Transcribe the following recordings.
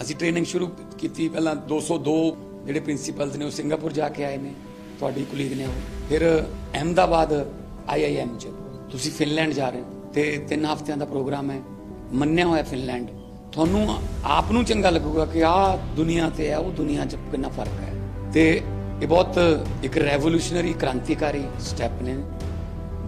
ਅਸੀਂ ਟ੍ਰੇਨਿੰਗ ਸ਼ੁਰੂ ਕੀਤੀ ਪਹਿਲਾਂ 202 ਜਿਹੜੇ ਪ੍ਰਿੰਸੀਪਲਸ ਨੇ ਉਹ ਸਿੰਗਾਪੁਰ ਜਾ ਕੇ ਆਏ ਨੇ, ਤੁਹਾਡੀ ਕੁਲੀਗ ਨੇ ਉਹ। ਫਿਰ ਅਹਿਮਦਾਬਾਦ ਆਈਆਈਐਮ ਚ। ਤੁਸੀਂ ਫਿਨਲੈਂਡ ਜਾ ਰਹੇ ਹੋ। ਤੇ ਤਿੰਨ ਹਫ਼ਤਿਆਂ ਦਾ ਪ੍ਰੋਗਰਾਮ ਹੈ। ਮੰਨਿਆ ਹੋਇਆ ਫਿਨਲੈਂਡ। ਤੁਹਾਨੂੰ ਆਪ ਨੂੰ ਚੰਗਾ ਲੱਗੂਗਾ ਕਿ ਆਹ ਦੁਨੀਆ ਤੇ ਹੈ, ਉਹ ਦੁਨੀਆ 'ਚ ਕਿੰਨਾ ਫ਼ਰਕ ਹੈ। ਤੇ ਇਹ ਬਹੁਤ ਇੱਕ ਰੈਵੋਲੂਸ਼ਨਰੀ ਕ੍ਰਾਂਤੀਕਾਰੀ ਸਟੈਪ ਨੇ,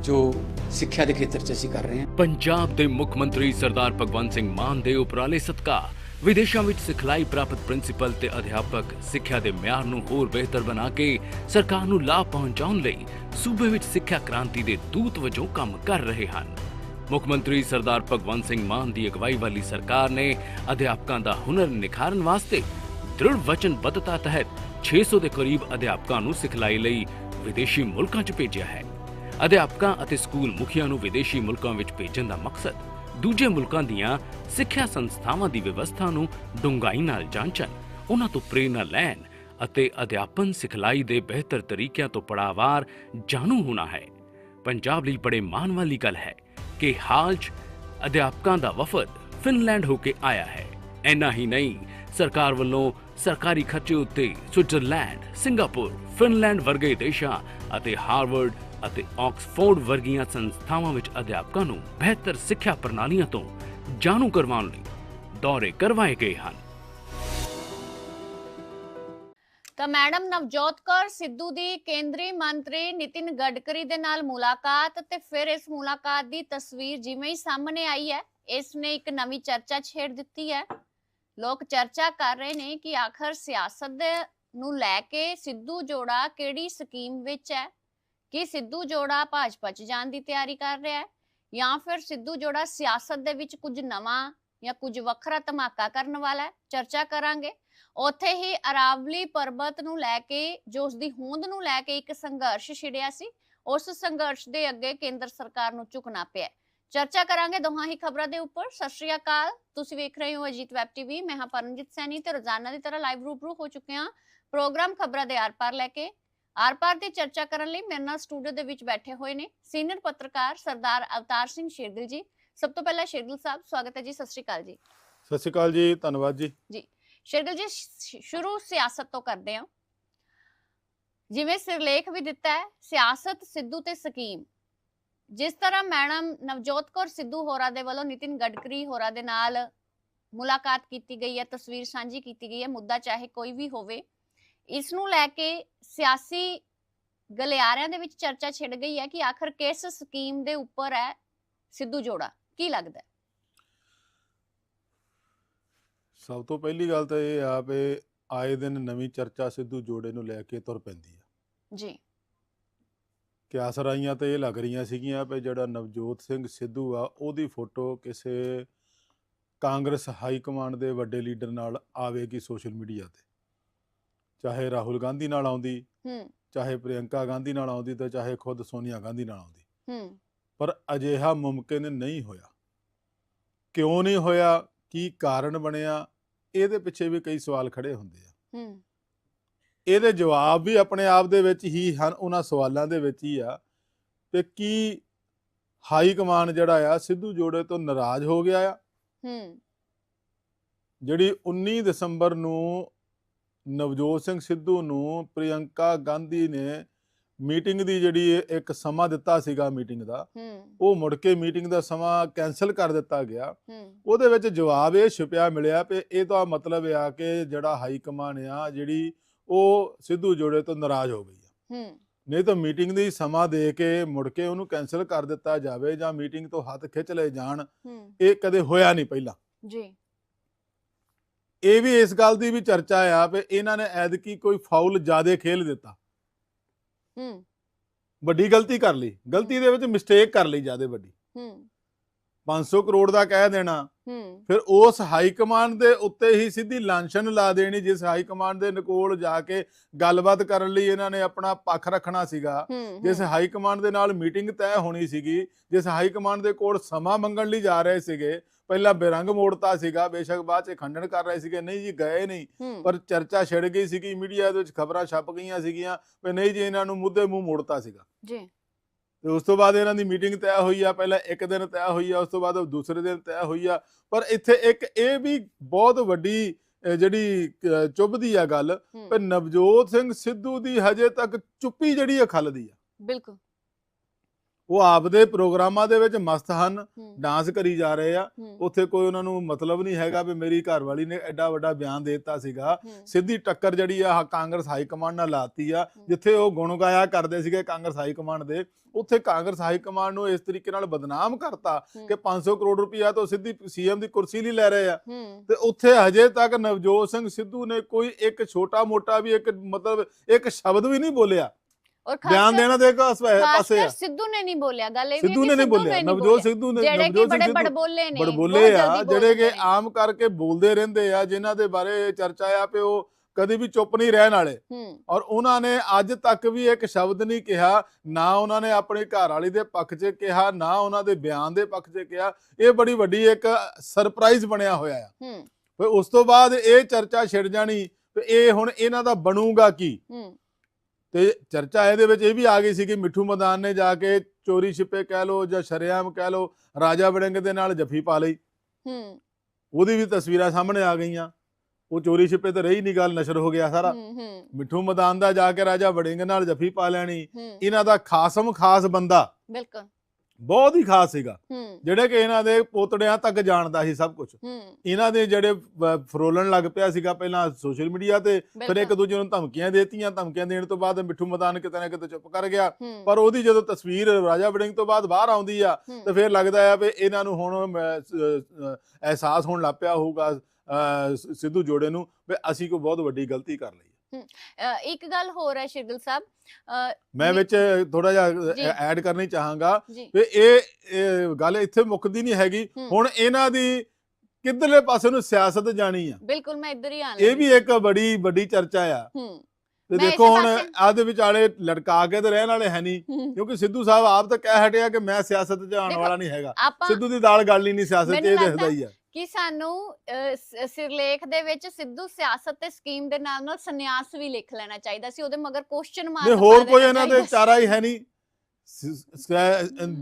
ਜੋ ਸਿੱਖਿਆ ਦੇ ਖੇਤਰ 'ਚ ਅਸੀਂ ਕਰ ਰਹੇ ਹਾਂ। ਪੰਜਾਬ ਦੇ ਮੁੱਖ ਮੰਤਰੀ ਸਰਦਾਰ ਭਗਵੰਤ ਸਿੰਘ ਮਾਨ ਦੇ ਉਪਰਾਲੇ ਸਦਕਾ ਵਿਦੇਸ਼ਾਂ ਵਿੱਚ ਸਿਖਲਾਈ ਪ੍ਰਾਪਤ ਪ੍ਰਿੰਸੀਪਲ ਤੇ ਅਧਿਆਪਕ ਸਿੱਖਿਆ ਦੇ ਮਿਆਰ ਨੂੰ ਹੋਰ ਬਿਹਤਰ ਬਣਾ ਕੇ ਸਰਕਾਰ ਨੂੰ ਲਾਭ ਪਹੁੰਚਾਉਣ ਲਈ ਸੂਬੇ ਵਿੱਚ ਸਿੱਖਿਆ ਕ੍ਰਾਂਤੀ ਦੇ ਦੂਤ ਵਜੋਂ ਕੰਮ ਕਰ ਰਹੇ ਹਨ। ਮੁੱਖ ਮੰਤਰੀ ਸਰਦਾਰ ਭਗਵੰਤ ਸਿੰਘ ਮਾਨ ਦੀ ਅਗਵਾਈ ਵਾਲੀ ਸਰਕਾਰ ਨੇ ਅਧਿਆਪਕਾਂ ਦਾ ਹੁਨਰ ਨਿਖਾਰਨ ਵਾਸਤੇ ਦ੍ਰਿੜ ਵਚਨਬੱਧਤਾ ਤਹਿਤ 600 ਦੇ ਕਰੀਬ ਅਧਿਆਪਕਾਂ ਨੂੰ ਸਿਖਲਾਈ ਲਈ ਵਿਦੇਸ਼ੀ ਮੁਲਕਾਂ 'ਚ ਭੇਜਿਆ ਹੈ। ਅਧਿਆਪਕਾਂ ਅਤੇ ਸਕੂਲ ਮੁਖੀਆਂ ਨੂੰ ਵਿਦੇਸ਼ੀ ਮੁਲਕਾਂ ਵਿੱਚ ਭੇਜਣ ਦਾ ਮਕਸਦ ਦੂਜੇ ਮੁਲਕਾਂ ਦੀਆਂ ਸਿੱਖਿਆ ਸੰਸਥਾਵਾਂ ਦੀ ਵਿਵਸਥਾ ਨੂੰ ਡੂੰਘਾਈ ਨਾਲ ਜਾਂਚਣ, ਉਹਨਾਂ ਤੋਂ ਪ੍ਰੇਰਨਾ ਲੈਣ ਅਤੇ ਅਧਿਆਪਨ ਸਿਖਲਾਈ ਦੇ ਬਿਹਤਰ ਤਰੀਕਿਆਂ ਤੋਂ ਪੜਾਵਾਰ ਜਾਣੂ ਹੋਣਾ ਹੈ। ਪੰਜਾਬ ਲਈ ਬੜੇ ਮਾਣ ਵਾਲੀ ਗੱਲ ਹੈ ਕਿ ਹਾਲ 'ਚ ਅਧਿਆਪਕਾਂ ਦਾ ਵਫਦ ਫਿਨਲੈਂਡ ਹੋ ਕੇ ਆਇਆ ਹੈ। ਇੰਨਾ ਹੀ ਨਹੀਂ, ਸਰਕਾਰ ਵੱਲੋਂ ਸਰਕਾਰੀ ਖਰਚੇ ਉੱਤੇ ਸਵਿਟਜ਼ਰਲੈਂਡ, ਸਿੰਗਾਪੁਰ, ਫਿਨਲੈਂਡ ਵਰਗੇ ਦੇਸ਼ਾਂ ਅਤੇ ਹਾਰਵਰਡ ਅਤੇ ਆਕਸਫੋਰਡ ਵਰਗੀਆਂ ਸੰਸਥਾਵਾਂ ਵਿੱਚ ਅਧਿਆਪਕਾਂ ਨੂੰ ਬਿਹਤਰ ਸਿੱਖਿਆ ਪ੍ਰਣਾਲੀਆਂ ਤੋਂ ਜਾਣੂ ਕਰਵਾਉਣ ਲਈ ਦੌਰੇ ਕਰਵਾਏ ਗਏ ਹਨ। ਤਾਂ ਮੈਡਮ ਨਵਜੋਤ ਕੌਰ ਸਿੱਧੂ ਦੀ ਕੇਂਦਰੀ ਮੰਤਰੀ ਨਿਤਿਨ ਗਡਕਰੀ ਦੇ ਨਾਲ ਮੁਲਾਕਾਤ ਤੇ ਫਿਰ ਇਸ ਮੁਲਾਕਾਤ ਦੀ ਤਸਵੀਰ ਜਿਵੇਂ ਹੀ ਸਾਹਮਣੇ ਆਈ ਹੈ, ਇਸ ਨੇ ਇੱਕ ਨਵੀਂ ਚਰਚਾ ਛੇੜ ਦਿੱਤੀ ਹੈ। ਲੋਕ ਚਰਚਾ ਕਰ ਰਹੇ ਨੇ ਕਿ ਆਖਰ ਸਿਆਸਤ ਨੂੰ ਲੈ ਕੇ ਸਿੱਧੂ ਜੋੜਾ ਕਿਹੜੀ ਸਕੀਮ ਵਿੱਚ ਹੈ? ਕਿ ਸਿੱਧੂ ਜੋੜਾ ਭਾਜਪਾ 'ਚ ਜਾਣ ਦੀ ਤਿਆਰੀ ਕਰ ਰਿਹਾ ਹੈ? ਜਾਂ ਫਿਰ ਸਿੱਧੂ ਜੋੜਾ ਸਿਆਸਤ ਦੇ ਵਿੱਚ ਕੁਝ ਨਵਾਂ ਜਾਂ ਕੁਝ ਵੱਖਰਾ ਧਮਾਕਾ ਕਰਨ ਵਾਲਾ ਹੈ? ਚਰਚਾ ਕਰਾਂਗੇ। ਉੱਥੇ ਹੀ ਅਰਾਵਲੀ ਪਰਬਤ ਨੂੰ ਲੈ ਕੇ, ਜੋ ਉਸ ਦੀ ਹੋਂਦ ਨੂੰ ਲੈ ਕੇ ਇੱਕ ਸੰਘਰਸ਼ ਛਿੜਿਆ ਸੀ, ਉਸ ਸੰਘਰਸ਼ ਦੇ ਅੱਗੇ ਕੇਂਦਰ ਸਰਕਾਰ ਨੂੰ ਝੁਕਣਾ ਪਿਆ ਚਰਚਾ ਕਰਾਂਗੇ ਦੋਹਾਂ ਹੀ ਖਬਰਾਂ ਦੇ ਉੱਪਰ। ਸਤਿ ਸ਼੍ਰੀ ਅਕਾਲ। ਤੁਸੀਂ ਵੇਖ ਰਹੇ ਹੋ ਅਜੀਤ ਵੈਬ ਟੀਵੀ। ਮੈਂ ਹਾਂ ਪਰਮਜੀਤ ਸੈਣੀ ਤੇ ਰੋਜ਼ਾਨਾ ਦੀ ਤਰ੍ਹਾਂ ਲਾਈਵ ਰੂਬਰੂ ਹੋ ਚੁੱਕੇ ਹਾਂ। ਪ੍ਰੋਗਰਾਮ ਖਬਰਾਂ ਦੇ ਆਰ-ਪਾਰ ਲੈ ਕੇ ਆਰ-ਪਾਰ ਦੀ ਚਰਚਾ ਕਰਨ ਲਈ ਮੇਰੇ ਨਾਲ ਸਟੂਡੀਓ ਦੇ ਵਿੱਚ ਬੈਠੇ ਹੋਏ ਨੇ ਸੀਨੀਅਰ ਪੱਤਰਕਾਰ ਸਰਦਾਰ ਅਵਤਾਰ ਸਿੰਘ ਸ਼ੇਰਗਿਲ ਜੀ। ਸਭ ਤੋਂ ਪਹਿਲਾਂ ਸ਼ੇਰਗਿਲ ਸਾਹਿਬ ਸਵਾਗਤ ਹੈ ਜੀ ਸਤਿ ਸ਼੍ਰੀ ਅਕਾਲ ਜੀ। ਸਤਿ ਸ਼੍ਰੀ ਅਕਾਲ ਜੀ ਧੰਨਵਾਦ ਜੀ। ਸ਼ੇਰਗਿਲ ਜੀ ਸ਼ੁਰੂ ਸਿਆਸਤ ਤੋਂ ਕਰਦੇ ਹਾਂ। ਜਿਵੇਂ ਸਿਰਲੇਖ ਵੀ ਦਿੱਤਾ ਹੈ ਸਿਆਸਤ ਸਿੱਧੂ ਤੇ ਸਕੀਮ। ਜਿਸ ਤਰ੍ਹਾਂ ਮੈਡਮ ਨਵਜੋਤ ਕੌਰ ਸਿੱਧੂ ਹੋਰਾਂ ਦੇ ਵੱਲੋਂ ਨਿਤਿਨ ਗਡਕਰੀ ਹੋਰਾਂ ਦੇ ਨਾਲ ਮੁਲਾਕਾਤ ਕੀਤੀ ਗਈ ਹੈ ਤਸਵੀਰ ਸਾਂਝੀ ਕੀਤੀ ਗਈ ਹੈ ਮੁੱਦਾ ਚਾਹੇ ਕੋਈ ਵੀ ਹੋਵੇ ਇਸ ਨੂੰ ਲੈ ਕੇ ਸਿਆਸੀ ਗਲਿਆਰਿਆਂ ਦੇ ਵਿੱਚ ਚਰਚਾ ਛਿੜ ਗਈ ਹੈ ਕਿ ਆਖਰ ਕਿਸ ਸਕੀਮ ਦੇ ਉੱਪਰ ਹੈ ਸਿੱਧੂ ਜੋੜਾ? ਕੀ ਲੱਗਦਾ ਹੈ? ਸਭ ਤੋਂ ਪਹਿਲੀ ਗੱਲ ਤਾਂ ਇਹ ਆ ਵੀ ਆਏ ਦਿਨ ਨਵੀਂ ਚਰਚਾ ਸਿੱਧੂ ਜੋੜੇ ਨੂੰ ਲੈ ਕੇ ਤੁਰ ਪੈਂਦੀ ਆ ਜੀ। ਕਿਆਸ ਰਾਈਆਂ ਤੇ ਇਹ ਲੱਗ ਰਹੀਆਂ ਸੀਗੀਆਂ ਵੀ ਜਿਹੜਾ ਨਵਜੋਤ ਸਿੰਘ ਸਿੱਧੂ ਆ ਉਹਦੀ ਫੋਟੋ ਕਿਸੇ ਕਾਂਗਰਸ ਹਾਈ ਕਮਾਂਡ ਦੇ ਵੱਡੇ ਲੀਡਰ ਨਾਲ ਆਵੇਗੀ ਸੋਸ਼ਲ ਮੀਡੀਆ ਤੇ। ਚਾਹੇ ਰਾਹੁਲ ਗਾਂਧੀ ਨਾਲ ਆਉਂਦੀ ਹੂੰ। ਚਾਹੇ ਪ੍ਰਿਯੰਕਾ ਗਾਂਧੀ ਨਾਲ ਆਉਂਦੀ ਤੇ ਚਾਹੇ ਖੁਦ ਸੋਨੀਆ ਗਾਂਧੀ ਨਾਲ ਆਉਂਦੀ। ਹੂੰ। ਪਰ ਅਜਿਹਾ ਮੁਮਕਿਨ ਨਹੀਂ ਹੋਇਆ। ਕਿਉਂ ਨਹੀਂ ਹੋਇਆ? ਕੀ ਕਾਰਨ ਬਣਿਆ? ਇਹਦੇ ਪਿੱਛੇ ਵੀ ਕਈ ਸਵਾਲ ਖੜੇ ਹੁੰਦੇ ਆ। ਹੂੰ। ਇਹਦੇ ਜਵਾਬ ਵੀ ਆਪਣੇ ਆਪ ਦੇ ਵਿੱਚ ਹੀ ਹਨ ਉਹਨਾਂ ਸਵਾਲਾਂ ਦੇ ਵਿੱਚ ਹੀ ਆ। ਤੇ ਕੀ ਹਾਈ ਕਮਾਂਡ ਜਿਹੜਾ ਆ ਸਿੱਧੂ ਜੋੜੇ ਤੋਂ ਨਾਰਾਜ਼ ਹੋ ਗਿਆ ਆ? ਹੂੰ। ਜਿਹੜੀ 19 ਦਸੰਬਰ ਨੂੰ ਨਵਜੋਤ ਸਿੰਘ ਸਿੱਧੂ ਨੂੰ ਪ੍ਰਿਯੰਕਾ ਗਾਂਧੀ ਨੇ ਮੀਟਿੰਗ ਦੀ ਜਿਹੜੀ ਇੱਕ ਸਮਾਂ ਦਿੱਤਾ ਸੀਗਾ ਮੀਟਿੰਗ ਦਾ ਉਹ ਮੁੜ ਕੇ ਮੀਟਿੰਗ ਦਾ ਸਮਾਂ ਕੈਨਸਲ ਕਰ ਦਿੱਤਾ ਗਿਆ। ਉਹਦੇ ਵਿੱਚ ਜਵਾਬ ਇਹ ਛੁਪਿਆ ਮਿਲਿਆ ਕਿ ਇਹ ਤਾਂ ਮਤਲਬ ਆ ਕਿ ਜਿਹੜਾ ਹਾਈ ਕਮਾਂਡ ਆ ਜਿਹੜੀ ਉਹ ਸਿੱਧੂ ਜੋੜੇ ਤੋਂ ਨਾਰਾਜ਼ ਹੋ ਗਈ ਆ। ਨਹੀਂ ਤਾਂ ਮੀਟਿੰਗ ਦੀ ਸਮਾਂ ਦੇ ਕੇ ਮੁੜ ਕੇ ਉਹਨੂੰ ਕੈਨਸਲ ਕਰ ਦਿੱਤਾ ਜਾਵੇ ਜਾਂ ਮੀਟਿੰਗ ਤੋਂ ਹੱਥ ਖਿੱਚ ਲਏ ਜਾਣ ਇਹ ਕਦੇ ਹੋਇਆ ਨਹੀਂ ਪਹਿਲਾਂ। ਜੀ। ਇਹ ਵੀ ਇਸ ਗੱਲ ਦੀ ਵੀ ਚਰਚਾ ਆ ਵੀ ਇਹਨਾਂ ਨੇ ਐਦਕੀ ਕੋਈ ਫਾਉਲ ਜ਼ਿਆਦੇ ਖੇਲ ਦਿੱਤਾ। ਹੂੰ। ਵੱਡੀ ਗਲਤੀ ਕਰ ਲਈ। ਗਲਤੀ ਦੇ ਵਿੱਚ ਮਿਸਟੇਕ ਕਰ ਲਈ ਜ਼ਿਆਦੇ ਵੱਡੀ। ਹੂੰ। 500 ਕਰੋੜ ਦਾ ਕਹਿ ਦੇਣਾ। ਹੂੰ। ਫਿਰ ਉਸ ਹਾਈ ਕਮਾਂਡ ਦੇ ਉੱਤੇ ਹੀ ਸਿੱਧੀ ਲਾਂਛਨ ਲਾ ਦੇਣੀ ਜਿਸ ਹਾਈ ਕਮਾਂਡ ਦੇ ਕੋਲ ਜਾ ਕੇ ਗੱਲਬਾਤ ਕਰਨ ਲਈ ਇਹਨਾਂ ਨੇ ਆਪਣਾ ਪੱਖ ਰੱਖਣਾ ਸੀਗਾ। ਜਿਸ ਹਾਈ ਕਮਾਂਡ ਦੇ ਨਾਲ ਮੀਟਿੰਗ ਤੈਅ ਹੋਣੀ ਸੀਗੀ। ਜਿਸ ਹਾਈ ਕਮਾਂਡ ਦੇ ਕੋਲ ਸਮਾਂ ਮੰਗਣ ਲਈ ਜਾ ਰਹੇ ਸੀਗੇ। ਪਹਿਲਾਂ ਬੇਰੰਗ ਮੋੜਤਾ ਸੀਗਾ ਬੇਸ਼ੱਕ ਬਾਅਦ ਚ ਖੰਡਨ ਕਰ ਰਹੇ ਸੀਗੇ ਨਹੀਂ ਜੀ ਗਏ ਨਹੀਂ। ਪਰ ਚਰਚਾ ਛਿੜ ਗਈ ਸੀਗੀ ਮੀਡੀਆ ਦੇ ਵਿੱਚ ਖਬਰਾਂ ਛਪ ਗਈਆਂ ਸੀਗੀਆਂ ਵੀ ਨਹੀਂ ਜੀ ਇਹਨਾਂ ਨੂੰ ਮੁੱਦੇ ਮੂੰਹ ਮੋੜਤਾ ਸੀਗਾ। ਜੀ। ਤੇ ਉਸ ਤੋਂ ਬਾਅਦ ਇਹਨਾਂ ਦੀ ਮੀਟਿੰਗ ਤੈਅ ਹੋਈ ਆ ਪਹਿਲਾਂ ਇੱਕ ਦਿਨ ਤੈਅ ਹੋਈ ਆ ਉਸ ਤੋਂ ਬਾਅਦ ਦੂਸਰੇ ਦਿਨ ਤੈਅ ਹੋਈ ਆ। ਪਰ ਇੱਥੇ ਇੱਕ ਇਹ ਵੀ ਬਹੁਤ ਵੱਡੀ ਜਿਹੜੀ ਚੁੱਭਦੀ ਆ ਗੱਲ ਪਰ ਨਵਜੋਤ ਸਿੰਘ ਸਿੱਧੂ ਦੀ ਹਜੇ ਤੱਕ ਚੁੱਪੀ ਜਿਹੜੀ ਆ ਖਲਦੀ ਆ। ਬਿਲਕੁਲ। ਉਹ ਆਪਦੇ ਪ੍ਰੋਗਰਾਮਾਂ ਦੇ ਵਿੱਚ ਮਸਤ ਹਨ ਡਾਂਸ ਕਰੀ ਜਾ ਰਹੇ ਆ। ਉੱਥੇ ਕੋਈ ਉਹਨਾਂ ਨੂੰ ਮਤਲਬ ਨਹੀਂ ਹੈਗਾ ਵੀ ਮੇਰੀ ਘਰਵਾਲੀ ਨੇ ਐਡਾ ਵੱਡਾ ਬਿਆਨ ਦੇ ਦਿੱਤਾ ਸੀਗਾ। ਸਿੱਧੀ ਟੱਕਰ ਜਿਹੜੀ ਆ ਕਾਂਗਰਸ ਹਾਈ ਕਮਾਂਡ ਨਾਲ ਲਾਤੀ ਆ। ਜਿੱਥੇ ਉਹ ਗੁਣ ਗਾਇਆ ਕਰਦੇ ਸੀਗੇ ਕਾਂਗਰਸ ਹਾਈ ਕਮਾਂਡ ਦੇ। ਉੱਥੇ ਕਾਂਗਰਸ ਹਾਈ ਕਮਾਂਡ ਨੂੰ ਇਸ ਤਰੀਕੇ ਨਾਲ ਬਦਨਾਮ ਕਰਤਾ ਕਿ 500 ਕਰੋੜ ਰੁਪਇਆ ਤੋਂ ਸਿੱਧੀ ਸੀਐਮ ਦੀ ਕੁਰਸੀ ਲਈ ਲੈ ਰਹੇ ਆ। ਤੇ ਉੱਥੇ ਹਜੇ ਤੱਕ ਨਵਜੋਤ ਸਿੰਘ ਸਿੱਧੂ ਨੇ ਕੋਈ ਇੱਕ ਛੋਟਾ ਮੋਟਾ ਵੀ ਇੱਕ ਮਤਲਬ ਇੱਕ ਸ਼ਬਦ ਵੀ ਨਹੀਂ ਬੋਲਿਆ। ਔਰ ਬਿਆਨ ਦੇਣਾ ਦੇ ਖਾਸ ਪਾਸੇ ਆ। ਸਿੱਧੂ ਨੇ ਨਹੀਂ ਬੋਲਿਆ ਗੱਲ ਇਹ ਵੀ ਸਿੱਧੂ ਨੇ ਨਹੀਂ ਬੋਲਿਆ ਨਵਜੋਤ ਸਿੱਧੂ ਨੇ ਜਿਹੜੇ ਕਿ ਬੜੇ ਬੜਬੋਲੇ ਨੇ ਬੜਬੋਲੇ ਆ ਜਿਹੜੇ ਕਿ। ਆਮ ਕਰਕੇ ਬੋਲਦੇ ਰਹਿੰਦੇ ਆ ਜਿਨ੍ਹਾਂ ਦੇ ਬਾਰੇ ਚਰਚਾ ਆ ਉਹ ਕਦੇ ਵੀ ਚੁੱਪ ਨਹੀਂ ਰਹਿਣ ਵਾਲੇ। ਔਰ ਉਹਨਾਂ ਨੇ ਅੱਜ ਤੱਕ ਵੀ ਇੱਕ ਸ਼ਬਦ ਨਹੀਂ ਕਿਹਾ ਨਾ ਉਹਨਾਂ ਨੇ ਆਪਣੀ ਘਰ ਵਾਲੀ ਦੇ ਪੱਖ 'ਚ ਕਿਹਾ ਨਾ ਉਹਨਾਂ ਦੇ ਬਿਆਨ ਦੇ ਪੱਖ 'ਚ ਕਿਹਾ। ਇਹ ਬੜੀ ਵੱਡੀ ਇੱਕ ਸਰਪ੍ਰਾਈਜ਼ ਬਣਿਆ ਹੋਇਆ ਆ। ਫਿਰ ਉਸ ਤੋਂ ਬਾਅਦ ਇਹ ਚਰਚਾ ਛਿੜ ਜਾਣੀ ਤੇ ਇਹ ਹੁਣ ਇਹਨਾਂ ਦਾ ਬਣੂਗਾ ਕੀ? ਤੇ ਚਰਚਾ ਇਹਦੇ ਵਿੱਚ ਇਹ ਵੀ ਆ ਗਈ ਸੀ ਕਿ ਮਿੱਠੂ ਮਦਾਨ ਨੇ ਜਾ ਕੇ ਚੋਰੀ ਛਿਪੇ ਕਹਿ ਲੋ ਜਾਂ ਸ਼ਰੇਆਮ ਕਹਿ ਲੋ ਰਾਜਾ ਵੜਿੰਗ ਦੇ ਨਾਲ ਜੱਫੀ ਪਾ ਲਈ। ਹੂੰ। ਉਹਦੀ ਵੀ ਤਸਵੀਰਾਂ ਸਾਹਮਣੇ ਆ ਗਈਆਂ। ਉਹ ਚੋਰੀ ਛਿਪੇ ਤੇ ਰਹੀ ਨਹੀਂ ਗੱਲ ਨਸ਼ਰ ਹੋ ਗਿਆ ਸਾਰਾ। ਹੂੰ ਹੂੰ। ਮਿੱਠੂ ਮਦਾਨ ਦਾ ਜਾ ਕੇ ਰਾਜਾ ਵੜਿੰਗ ਨਾਲ ਜੱਫੀ ਪਾ ਲੈਣੀ। ਇਹਨਾਂ ਦਾ ਖਾਸਮ ਖਾਸ ਬੰਦਾ। ਬਿਲਕੁਲ। ਬਹੁਤ ਹੀ ਖਾਸ ਸੀਗਾ। ਹੂੰ। ਜਿਹੜੇ ਕਿ ਇਹਨਾਂ ਦੇ ਪੋਤੜਿਆਂ ਤੱਕ ਜਾਣਦਾ ਸੀ ਸਭ ਕੁਝ ਹੂੰ। ਇਹਨਾਂ ਦੇ ਜਿਹੜੇ ਅਹ, ਫਰੋਲਣ ਲੱਗ ਪਿਆ ਸੀਗਾ ਪਹਿਲਾਂ ਸੋਸ਼ਲ ਮੀਡੀਆ ਤੇ ਫਿਰ ਇੱਕ ਬਿਲਕੁਲ। ਦੂਜੇ ਨੂੰ ਧਮਕੀਆਂ ਦੇਤੀਆਂ ਧਮਕੀਆਂ ਦੇਣ ਤੋਂ ਬਾਅਦ ਮਿੱਠੂ ਮਦਾਨ ਕਿਤੇ ਨਾ ਕਿਤੇ ਚੁੱਪ ਕਰ ਗਿਆ। ਹੂੰ। ਪਰ ਉਹਦੀ ਜਦੋਂ ਤਸਵੀਰ ਰਾਜਾ ਵੜਿੰਗ ਤੋਂ ਬਾਅਦ ਬਾਹਰ ਆਉਂਦੀ ਆ ਹੂੰ, ਤੇ ਫਿਰ ਲੱਗਦਾ ਆ ਵੀ ਇਹਨਾਂ ਨੂੰ ਹੁਣ ਮੈਂ, ਸ- ਅਹ, ਅਹਿਸਾਸ ਹੋਣ ਲੱਗ ਪਿਆ ਹੋਊਗਾ ਅਹ, ਸ- ਸਿੱਧੂ ਜੋੜੇ ਨੂੰ ਵੀ ਅਸੀਂ ਕੋਈ ਬਹੁਤ ਵੱਡੀ ਗਲਤੀ ਕਰ ਲਈ। ਇੱਕ ਗੱਲ ਹੋਰ ਹੈ ਸ਼ਿਰਦਲ ਸਾਹਿਬ ਮੈਂ। ਵਿੱਚ ਥੋੜਾ। ਜਿਹਾ ਐਡ ਕਰਨੀ ਚਾਹਾਂਗਾ ਵੀ ਇਹ ਗੱਲ ਇੱਥੇ ਮੁੱਕਦੀ ਨਹੀਂ ਹੈਗੀ। ਹੁਣ ਇਹਨਾਂ ਦੀ ਕਿੱਧਰਲੇ ਪਾਸੇ ਨੂੰ ਸਿਆਸਤ ਜਾਣੀ ਆ ਬਿਲਕੁਲ ਮੈਂ ਇੱਧਰ ਹੀ ਆਣ ਇਹ ਵੀ ਇੱਕ ਬੜੀ ਵੱਡੀ ਚਰਚਾ ਆ ਤੇ ਦੇਖੋ ਹੁਣ ਆਦੇ ਵਿਚਾਲੇ ਲੜਕਾ ਕੇ ਤੇ ਰਹਿਣ ਵਾਲੇ ਹੈ ਨਹੀਂ। ਕਿਉਂਕਿ ਸਿੱਧੂ ਸਾਹਿਬ ਆਪ ਤਾਂ ਕਹਿ ਹਟਿਆ ਕਿ ਮੈਂ ਸਿਆਸਤ 'ਚ ਆਉਣ ਵਾਲਾ ਨਹੀਂ ਹੈਗਾ ਸਿੱਧੂ ਦੀ ਦਾਲ ਗੱਲ ਹੀ ਨਹੀਂ ਸਿਆਸਤ 'ਚ ਇਹ ਦਿਖਦਾ ਹੀ ਆ ਕਿ ਸਾਨੂੰ ਸਿਰਲੇਖ ਦੇ ਵਿੱਚ ਸਿੱਧੂ ਸਿਆਸਤ ਤੇ ਸਕੀਮ ਦੇ ਨਾਲ ਨਾਲ ਸੰਨਿਆਸ ਵੀ ਲਿਖ ਲੈਣਾ ਚਾਹੀਦਾ ਸੀ ਉਹਦੇ ਮਗਰ ਕੁਐਸਚਨ ਮਾਰਕ ਨਹੀਂ ਹੋਰ ਕੋਈ ਇਹਨਾਂ ਦੇ ਚਾਰਾ ਹੀ ਹੈ ਨਹੀਂ।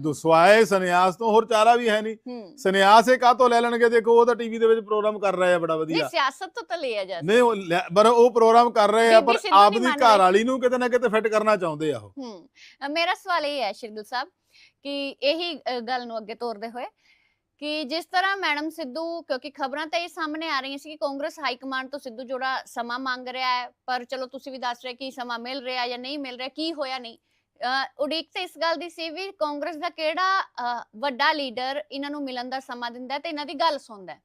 ਦੁਸਵਾਏ ਸੰਨਿਆਸ ਤੋਂ ਹੋਰ ਚਾਰਾ ਵੀ ਹੈ ਨਹੀਂ। ਸੰਨਿਆਸ ਇਹ ਕਾਹਤੋਂ ਲੈ ਲੈਣਗੇ? ਦੇਖੋ ਉਹ ਤਾਂ ਟੀਵੀ ਦੇ ਵਿੱਚ ਪ੍ਰੋਗਰਾਮ ਕਰ ਰਹੇ ਆ ਬੜਾ ਨਹੀਂ ਵਧੀਆ। ਸਿਆਸਤ ਤੋਂ ਤਾਂ ਲਿਆ ਜਾ ਨਹੀਂ ਪਰ ਉਹ ਪ੍ਰੋਗਰਾਮ ਕਰ ਰਹੇ ਆ ਪਰ ਨਹੀਂ ਆਪਦੀ ਮੰਨ ਘਰ। ਵਾਲੀ ਨੂੰ ਕਿਤੇ ਨਾ ਕਿਤੇ ਫਿੱਟ ਕਰਨਾ ਚਾਹੁੰਦੇ ਆ ਉਹ। ਮੇਰਾ ਸਵਾਲ ਇਹ ਹੈ ਸ਼ਿਰਦਲ ਸਾਹਿਬ ਕਿ ਇਹੀ ਗੱਲ ਨੂੰ ਅੱਗੇ ਤੋਰਦੇ ਹੋਏ ਕਿ ਜਿਸ ਤਰ੍ਹਾਂ ਮੈਡਮ ਸਿੱਧੂ ਕਿਉਂਕਿ ਖਬਰਾਂ ਤਾਂ ਇਹ ਸਾਹਮਣੇ ਆ ਰਹੀਆਂ ਸੀ ਕਿ ਕਾਂਗਰਸ ਹਾਈ ਕਮਾਂਡ ਤੋਂ ਸਿੱਧੂ ਜੋੜਾ ਸਮਾਂ ਮੰਗ ਰਿਹਾ ਹੈ ਪਰ ਚਲੋ ਤੁਸੀਂ ਵੀ ਦੱਸ ਰਹੇ ਕਿ ਸਮਾਂ ਮਿਲ ਰਿਹਾ ਜਾਂ ਨਹੀਂ ਮਿਲ ਰਿਹਾ ਕੀ ਹੋਇਆ ਨਹੀਂ? ਉਡੀਕ ਤੇ ਇਸ ਗੱਲ ਦੀ ਸੀ ਵੀ ਕਾਂਗਰਸ ਦਾ ਕਿਹੜਾ ਵੱਡਾ ਲੀਡਰ ਇਹਨਾਂ ਨੂੰ ਮਿਲਣ ਦਾ ਸਮਾਂ ਦਿੰਦਾ ਤੇ ਇਹਨਾਂ ਦੀ ਗੱਲ ਸੁਣਦਾ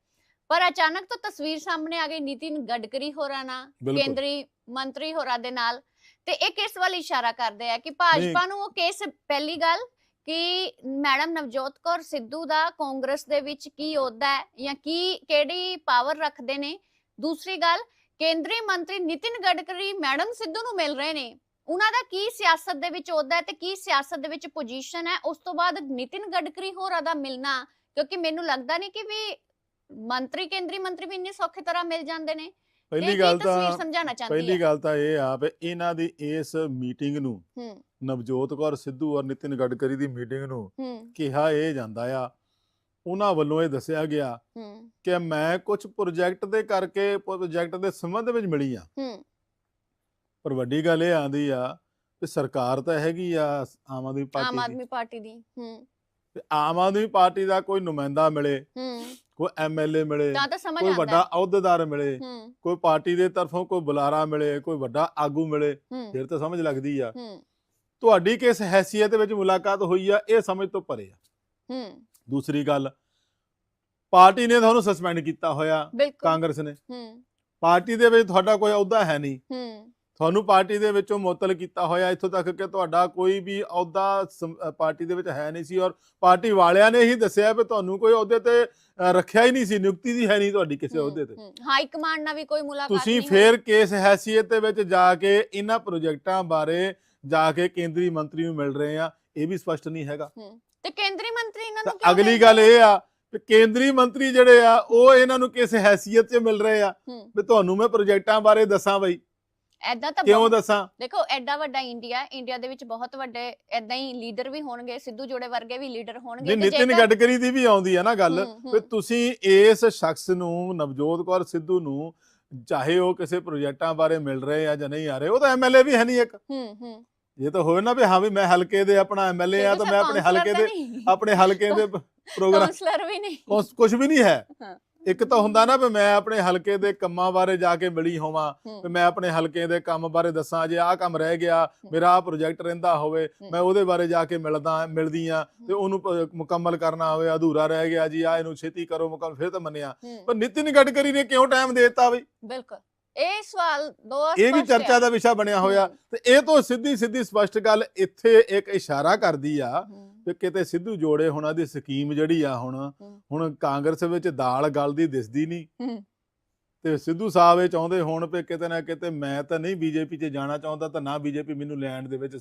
ਪਰ ਅਚਾਨਕ ਤੋਂ ਤਸਵੀਰ ਸਾਹਮਣੇ ਆ ਗਈ ਨਿਤਿਨ ਗਡਕਰੀ ਹੋਰਾਂ ਨਾਲ ਕੇਂਦਰੀ ਮੰਤਰੀ ਹੋਰਾਂ ਦੇ ਨਾਲ ਤੇ ਇਹ ਕਿਸ ਵੱਲ ਇਸ਼ਾਰਾ ਕਰਦੇ ਆ ਕਿ ਭਾਜਪਾ ਨੂੰ ਉਹ ਕਿਸ ਪਹਿਲੀ ਗੱਲ ਕਿ ਮੈਡਮ ਨਵਜੋਤ ਕੌਰ ਸਿੱਧੂ ਦਾ ਕਾਂਗਰਸ ਦੇ ਵਿੱਚ ਕੀ ਅਹੁਦਾ ਹੈ ਜਾਂ ਕੀ ਕਿਹੜੀ ਪਾਵਰ ਰੱਖਦੇ ਨੇ? ਦੂਸਰੀ ਗੱਲ ਕੇਂਦਰੀ ਮੰਤਰੀ ਨਿਤਿਨ ਗਡਕਰੀ ਮੈਡਮ ਸਿੱਧੂ ਨੂੰ ਮਿਲ ਰਹੇ ਨੇ। ਉਹਨਾਂ ਦਾ ਕੀ ਸਿਆਸਤ ਦੇ ਵਿੱਚ ਅਹੁਦਾ ਹੈ ਤੇ ਕੀ ਸਿਆਸਤ ਦੇ ਵਿੱਚ ਪੋਜੀਸ਼ਨ ਹੈ? ਉਸ ਤੋਂ ਬਾਅਦ ਨਿਤਿਨ ਗਡਕਰੀ ਹੋਰਾਂ ਦਾ ਮਿਲਣਾ ਕਿਉਂਕਿ ਮੈਨੂੰ ਲੱਗਦਾ ਨਹੀਂ ਕਿ ਵੀ ਮੰਤਰੀ ਕੇਂਦਰੀ ਮੰਤਰੀ ਵੀ ਇੰਨੇ ਸੌਖੇ ਤਰ੍ਹਾਂ ਮਿਲ ਜਾਂਦੇ ਨੇ। ਪਹਿਲੀ ਗੱਲ ਤਾਂ ਸਮਝਾਉਣਾ ਚਾਹੁੰਦੀ ਪਹਿਲੀ ਗੱਲ ਤਾਂ ਇਹ ਆ ਵੀ ਇਹਨਾਂ ਦੀ ਇਸ ਮੀਟਿੰਗ ਨੂੰ ਹੂੰ। ਨਵਜੋਤ ਕੌਰ ਸਿੱਧੂ ਔਰ ਨਿਤਿਨ ਗਡਕਰੀ ਦੀ ਮੀਟਿੰਗ ਨੂੰ ਹੂੰ। ਕਿਹਾ ਇਹ ਜਾਂਦਾ ਆ। ਉਹਨਾਂ ਵੱਲੋਂ ਇਹ ਦੱਸਿਆ ਗਿਆ ਹੂੰ। ਕਿ ਮੈਂ ਕੁਝ ਪ੍ਰੋਜੈਕਟ ਦੇ ਕਰਕੇ ਪ੍ਰੋਜੈਕਟ ਦੇ ਸੰਬੰਧ ਵਿੱਚ ਮਿਲੀ ਆ। ਹੂੰ। ਪਰ ਵੱਡੀ ਗੱਲ ਇਹ ਆਂਦੀ ਆ ਕਿ ਸਰਕਾਰ ਤਾਂ ਹੈਗੀ ਆ ਆਮ ਆਦਮੀ ਆਮ ਪਾਰਟੀ ਦੀ। ਆਦਮੀ ਪਾਰਟੀ ਦੀ ਹੂੰ। ਤੇ ਆਮ ਆਦਮੀ ਪਾਰਟੀ ਦਾ ਕੋਈ ਨੁਮਾਇੰਦਾ ਮਿਲੇ ਹੂੰ। ਕੋਈ ਐਮਐਲਏ ਮਿਲੇ ਤਾਂ ਤਾਂ ਸਮਝ ਕੋਈ ਆਉਂਦਾ। ਵੱਡਾ ਅਹੁਦੇਦਾਰ ਮਿਲੇ ਹੂੰ। ਕੋਈ ਪਾਰਟੀ ਦੇ ਤਰਫੋਂ ਕੋਈ ਬੁਲਾਰਾ ਮਿਲੇ ਕੋਈ ਵੱਡਾ ਆਗੂ ਮਿਲੇ ਹੂੰ। ਫਿਰ ਤਾਂ ਸਮਝ ਲੱਗਦੀ ਆ। ਹੂੰ। ਤੁਹਾਡੀ ਕਿਸ ਹੈਸੀਅਤ ਵਿੱਚ ਮੁਲਾਕਾਤ ਹੋਈ ਆ ਇਹ ਸਮਝ ਤੋਂ ਪਰੇ ਆ। ਹੂੰ। ਦੂਸਰੀ ਗੱਲ ਪਾਰਟੀ ਨੇ ਤੁਹਾਨੂੰ ਸਸਪੈਂਡ ਕੀਤਾ ਹੋਇਆ ਬਿਲਕੁਲ। ਕਾਂਗਰਸ ਨੇ। ਹੂੰ। ਪਾਰਟੀ ਦੇ ਵਿੱਚ ਤੁਹਾਡਾ ਕੋਈ ਅਹੁਦਾ ਹੈ ਨਹੀਂ। ਹੂੰ। ਤੁਹਾਨੂੰ ਪਾਰਟੀ ਦੇ ਵਿੱਚੋਂ ਮੁਅੱਤਲ ਕੀਤਾ ਹੋਇਆ ਇੱਥੋਂ ਤੱਕ ਕਿ ਤੁਹਾਡਾ ਕੋਈ ਵੀ ਅਹੁਦਾ ਪਾਰਟੀ ਦੇ ਵਿੱਚ ਹੈ ਨਹੀਂ ਸੀ ਔਰ ਪਾਰਟੀ ਵਾਲਿਆਂ ਨੇ ਹੀ ਦੱਸਿਆ ਵੀ ਤੁਹਾਨੂੰ ਕੋਈ ਅਹੁਦੇ ਤੇ ਰੱਖਿਆ ਹੀ ਨਹੀਂ ਸੀ ਨਿਯੁਕਤੀ ਦੀ ਹੈ ਨਹੀਂ ਤੁਹਾਡੀ ਕਿਸੇ ਅਹੁਦੇ ਤੇ। ਹਾਈ ਕਮਾਂਡ ਨਾਲ ਵੀ ਕੋਈ ਮੁਲਾਕਾਤ ਤੁਸੀਂ ਨਹੀਂ ਫੇਰ ਕਿਸ ਹੈਸੀਅਤ ਦੇ ਵਿੱਚ ਜਾ ਕੇ ਇਹਨਾਂ ਪ੍ਰੋਜੈਕਟਾਂ ਬਾਰੇ ਜਾ ਕੇ ਕੇਂਦਰੀ ਮੰਤਰੀ ਨੂੰ ਮਿਲ ਰਹੇ ਆ ਇਹ ਵੀ ਸਪਸ਼ਟ ਨਹੀਂ ਹੈਗਾ। ਤੇ ਕੇਂਦਰੀ ਮੰਤਰੀ ਇਹਨਾਂ ਤਾਂ ਨੂੰ ਕਿਉਂ ਅਗਲੀ ਗੱਲ ਇਹ ਆ ਕਿ ਕੇਂਦਰੀ ਮੰਤਰੀ ਜਿਹੜੇ ਆ ਉਹ ਇਹਨਾਂ ਨੂੰ ਕਿਸ ਹੈਸੀਅਤ 'ਚ ਮਿਲ ਰਹੇ ਆ? ਹੂੰ। ਵੀ ਤੁਹਾਨੂੰ ਮੈਂ ਪ੍ਰੋਜੈਕਟਾਂ ਬਾਰੇ ਦੱਸਾਂ ਬਈ। ਐਦਾਂ ਤਾਂ ਕਿਉਂ ਬਹੁਤ- ਦੱਸਾਂ? ਦੇਖੋ ਐਡਾ ਵੱਡਾ ਇੰਡੀਆ ਇੰਡੀਆ ਦੇ ਵਿੱਚ ਬਹੁਤ ਵੱਡੇ ਐਦਾਂ ਹੀ ਲੀਡਰ ਵੀ ਹੋਣਗੇ ਸਿੱਧੂ ਜੋੜੇ ਵਰਗੇ ਵੀ ਲੀਡਰ ਹੋਣਗੇ ਨਹੀਂ ਤੇ ਨਿਤਿਨ ਜੇਕਰ- ਗਡਕਰੀ ਦੀ ਵੀ ਆਉਂਦੀ ਆ ਨਾ ਗੱਲ ਹੂੰ, ਹੂੰ, ਵੀ ਤੁਸੀਂ ਇਸ ਸ਼ਖਸ ਨੂੰ ਨਵਜੋਤ ਕੌਰ ਸਿੱਧੂ ਨੂੰ ਚਾਹੇ ਉਹ ਕਿਸੇ ਪ੍ਰੋਜੈਕਟਾਂ ਬਾਰੇ ਮਿਲ ਰਹੇ ਆ ਜਾਂ ਨਹੀਂ ਆ ਰਹੇ ਉਹ ਤਾਂ ਐਮਐਲਏ ਵੀ ਹੈ ਨਹੀਂ ਇੱਕ। ਹੂੰ ਹੂੰ। ਇਹ ਤਾਂ ਹੋਏ ਨਾ ਵੀ ਹਾਂ ਵੀ ਮੈਂ ਹਲਕੇ ਦੇ ਆਪਣਾ ਐਮਐਲਏ ਆ ਤਾਂ ਮੈਂ ਆਪਣੇ ਹਲਕੇ ਦੇ ਆਪਣੇ ਹਲਕੇ ਦੇ ਪ੍ਰੋਗਰਾਮ ਕਾਉਂਸਲਰ ਵੀ ਨਹੀਂ। ਕੁਝ ਵੀ ਨਹੀਂ ਹੈ। ਇੱਕ ਤਾਂ ਹੁੰਦਾ ਨਾ ਵੀ ਮੈਂ ਆਪਣੇ ਹਲਕੇ ਦੇ ਕੰਮਾਂ ਬਾਰੇ ਜਾ ਕੇ ਮਿਲੀ ਹੋਵਾਂ ਵੀ ਮੈਂ ਆਪਣੇ ਹਲਕੇ ਦੇ ਕੰਮ ਬਾਰੇ ਦੱਸਾਂ ਜੇ ਆਹ ਕੰਮ ਰਹਿ ਗਿਆ ਮੇਰਾ ਆਹ ਪ੍ਰੋਜੈਕਟ ਰਹਿੰਦਾ ਹੋਵੇ। ਮੈਂ ਉਹਦੇ ਬਾਰੇ ਜਾ ਕੇ ਮਿਲਦਾ ਮਿਲਦੀ ਆ ਤੇ ਉਹਨੂੰ ਮੁਕੰਮਲ ਕਰਨਾ ਹੋਵੇ ਅਧੂਰਾ ਰਹਿ ਗਿਆ ਜੀ ਆ ਇਹਨੂੰ ਛੇਤੀ ਕਰੋ ਮੁਕੰਮਲ ਫਿਰ ਤਾਂ ਮੰਨਿਆ। ਪਰ ਨਿਤਿਨ ਗਡਕਰੀ ਨੇ ਕਿਉਂ ਟਾਈਮ ਦੇ ਦਿੱਤਾ ਬਈ? ਬਿਲਕੁਲ। ਇਹ ਸਵਾਲ ਦੋ ਇਹ ਵੀ ਚਰਚਾ। ਦਾ ਵਿਸ਼ਾ ਬਣਿਆ ਹੋਇਆ। ਤੇ ਇਹ ਤੋਂ ਸਿੱਧੀ ਸਿੱਧੀ ਸਪਸ਼ਟ ਗੱਲ ਇੱਥੇ ਇੱਕ ਇਸ਼ਾਰਾ ਕਰਦੀ ਆ ਕਿ ਕਿਤੇ ਸਿੱਧੂ ਜੋੜੇ ਹੋਣਾ ਦੀ ਸਕੀਮ ਜਿਹੜੀ ਆ ਹੁਣ ਹੁਣ ਕਾਂਗਰਸ ਵਿੱਚ ਦਾਲ ਗਲਦੀ ਦਿਸਦੀ ਨਹੀਂ। ਤੇ ਸਿੱਧੂ ਸਾਹਿਬ ਇਹ ਚਾਹੁੰਦੇ ਹੋਣ ਵੀ ਕਿਤੇ ਨਾ ਕਿਤੇ ਮੈਂ ਤਾਂ ਨਹੀਂ ਬੀਜੇਪੀ 'ਚ ਜਾਣਾ ਚਾਹੁੰਦਾ ਤਾਂ ਨਾ ਬੀਜੇਪੀ ਮੈਨੂੰ ਲੈਣ ਦੇ ਵਿੱਚ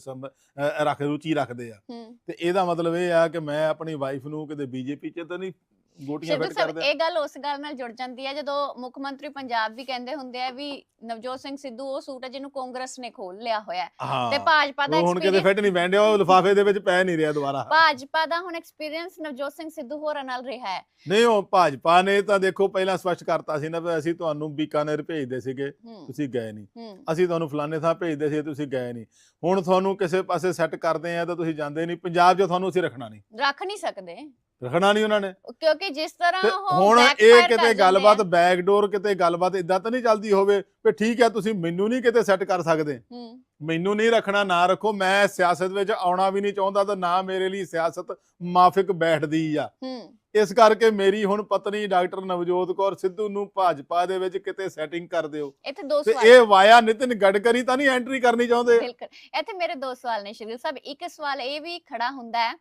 ਰੱਖ ਰੁਚੀ ਰੱਖਦੇ ਆ। ਤੇ ਇਹਦਾ ਮਤਲਬ ਇਹ ਆ ਕਿ ਮੈਂ ਆਪਣੀ ਵਾਈਫ ਨੂੰ ਕਿਤੇ ਬੀਜੇਪੀ 'ਚ ਤਾਂ ਨਹੀਂ ਗੋਟੀਆਂ ਸਿੱਧੂ ਫਿੱਟ ਸਾਹਿਬ ਕਰਦਾ ਇਹ ਗੱਲ ਉਸ ਗੱਲ ਨਾਲ ਜੁੜ ਜਾਂਦੀ ਹੈ ਜਦੋਂ ਮੁੱਖ ਮੰਤਰੀ ਪੰਜਾਬ ਵੀ ਕਹਿੰਦੇ ਹੁੰਦੇ ਆ ਵੀ ਨਵਜੋਤ ਸਿੰਘ ਸਿੱਧੂ ਉਹ ਸੂਟ ਹੈ ਜਿਹਨੂੰ ਕਾਂਗਰਸ ਨੇ ਖੋਲ ਲਿਆ ਹੋਇਆ ਹੈ। ਹਾਂ। ਤੇ ਭਾਜਪਾ ਦਾ ਉਹ ਹੁਣ ਕਿਤੇ ਫਿੱਟ ਨਹੀਂ ਬੈਂਡਿਆ ਉਹ ਲਿਫਾਫੇ ਦੇ ਵਿੱਚ ਪੈ ਨਹੀਂ ਰਿਹਾ ਦੁਬਾਰਾ। ਭਾਜਪਾ ਦਾ ਹੁਣ ਐਕਸਪੀਰੀਅੰਸ ਨਵਜੋਤ ਸਿੰਘ ਸਿੱਧੂ ਹੋਰਾਂ ਨਾਲ ਰਿਹਾ ਹੈ। ਨਹੀਂ ਉਹ ਭਾਜਪਾ ਨੇ ਤਾਂ ਦੇਖੋ ਪਹਿਲਾਂ ਸਪਸ਼ਟ ਕਰਤਾ ਸੀ ਨਾ ਵੀ ਅਸੀਂ ਤੁਹਾਨੂੰ ਬੀਕਾਨੇਰ ਭੇਜਦੇ ਸੀਗੇ ਹੂੰ। ਤੁਸੀਂ ਗਏ ਨਹੀਂ। ਹੂੰ। ਅਸੀਂ ਤੁਹਾਨੂੰ ਫਲਾਣੇ ਥਾਂ ਭੇਜਦੇ ਸੀ ਤੁਸੀਂ ਗਏ ਨਹੀਂ। ਹੁਣ ਤੁਹਾਨੂੰ ਕਿਸੇ ਪਾਸੇ ਸੈੱਟ ਕਰਦੇ ਆ ਤਾਂ ਤੁਸੀਂ ਜਾਂਦੇ ਨਹੀਂ ਪੰਜਾਬ 'ਚ ਤੁਹਾਨੂੰ ਅਸੀਂ ਰੱਖਣਾ ਨਹੀਂ। ਰੱਖ ਨਹੀਂ ਸਕਦੇ। ਰੱਖਣਾ ਨਹੀਂ ਉਹਨਾਂ ਨੇ। ਕਿਉਂਕਿ ਜਿਸ ਤਰ੍ਹਾਂ ਤੇ ਉਹ ਹੁਣ backfire ਇਹ ਕਰ ਕਿਤੇ ਜਾਂਦੇ ਗੱਲਬਾਤ। ਬੈਕਡੋਰ ਕਿਤੇ ਗੱਲਬਾਤ ਇਦਾਂ ਤਾਂ ਨਹੀਂ ਚੱਲਦੀ ਹੋਵੇ ਵੀ ਠੀਕ ਹੈ ਤੁਸੀਂ ਮੈਨੂੰ ਨਹੀਂ ਕਿਤੇ ਸੈੱਟ ਕਰ ਸਕਦੇ। ਹੂੰ। ਮੈਨੂੰ ਨਹੀਂ ਰੱਖਣਾ ਨਾ ਰੱਖੋ ਮੈਂ ਸਿਆਸਤ ਵਿੱਚ ਆਉਣਾ ਵੀ ਨਹੀਂ ਚਾਹੁੰਦਾ ਤਾਂ ਨਾ ਮੇਰੇ ਲਈ ਸਿਆਸਤ ਮਾਫਿਕ ਬੈਠਦੀ ਆ। ਹੂੰ। ਇਸ ਕਰਕੇ ਮੇਰੀ ਹੁਣ ਪਤਨੀ ਡਾਕਟਰ ਨਵਜੋਤ ਕੌਰ ਸਿੱਧੂ ਨੂੰ ਭਾਜਪਾ ਦੇ ਵਿੱਚ ਕਿਤੇ ਸੈਟਿੰਗ ਕਰ ਦਿਓ। ਇੱਥੇ ਦੋ ਤੇ ਸਵਾਲ ਇਹ ਵਾਇਆ ਨਿਤਿਨ ਗਡਕਰੀ ਤਾਂ ਨਹੀਂ ਐਂਟਰੀ ਕਰਨੀ ਚਾਹੁੰਦੇ? ਬਿਲਕੁਲ। ਇੱਥੇ ਮੇਰੇ ਦੋ ਸਵਾਲ ਨੇ ਸ਼ਰੀਲ ਸਾਹਿਬ। ਇੱਕ ਸਵਾਲ ਇਹ ਵੀ ਖੜਾ ਹੁੰਦਾ ਹੈ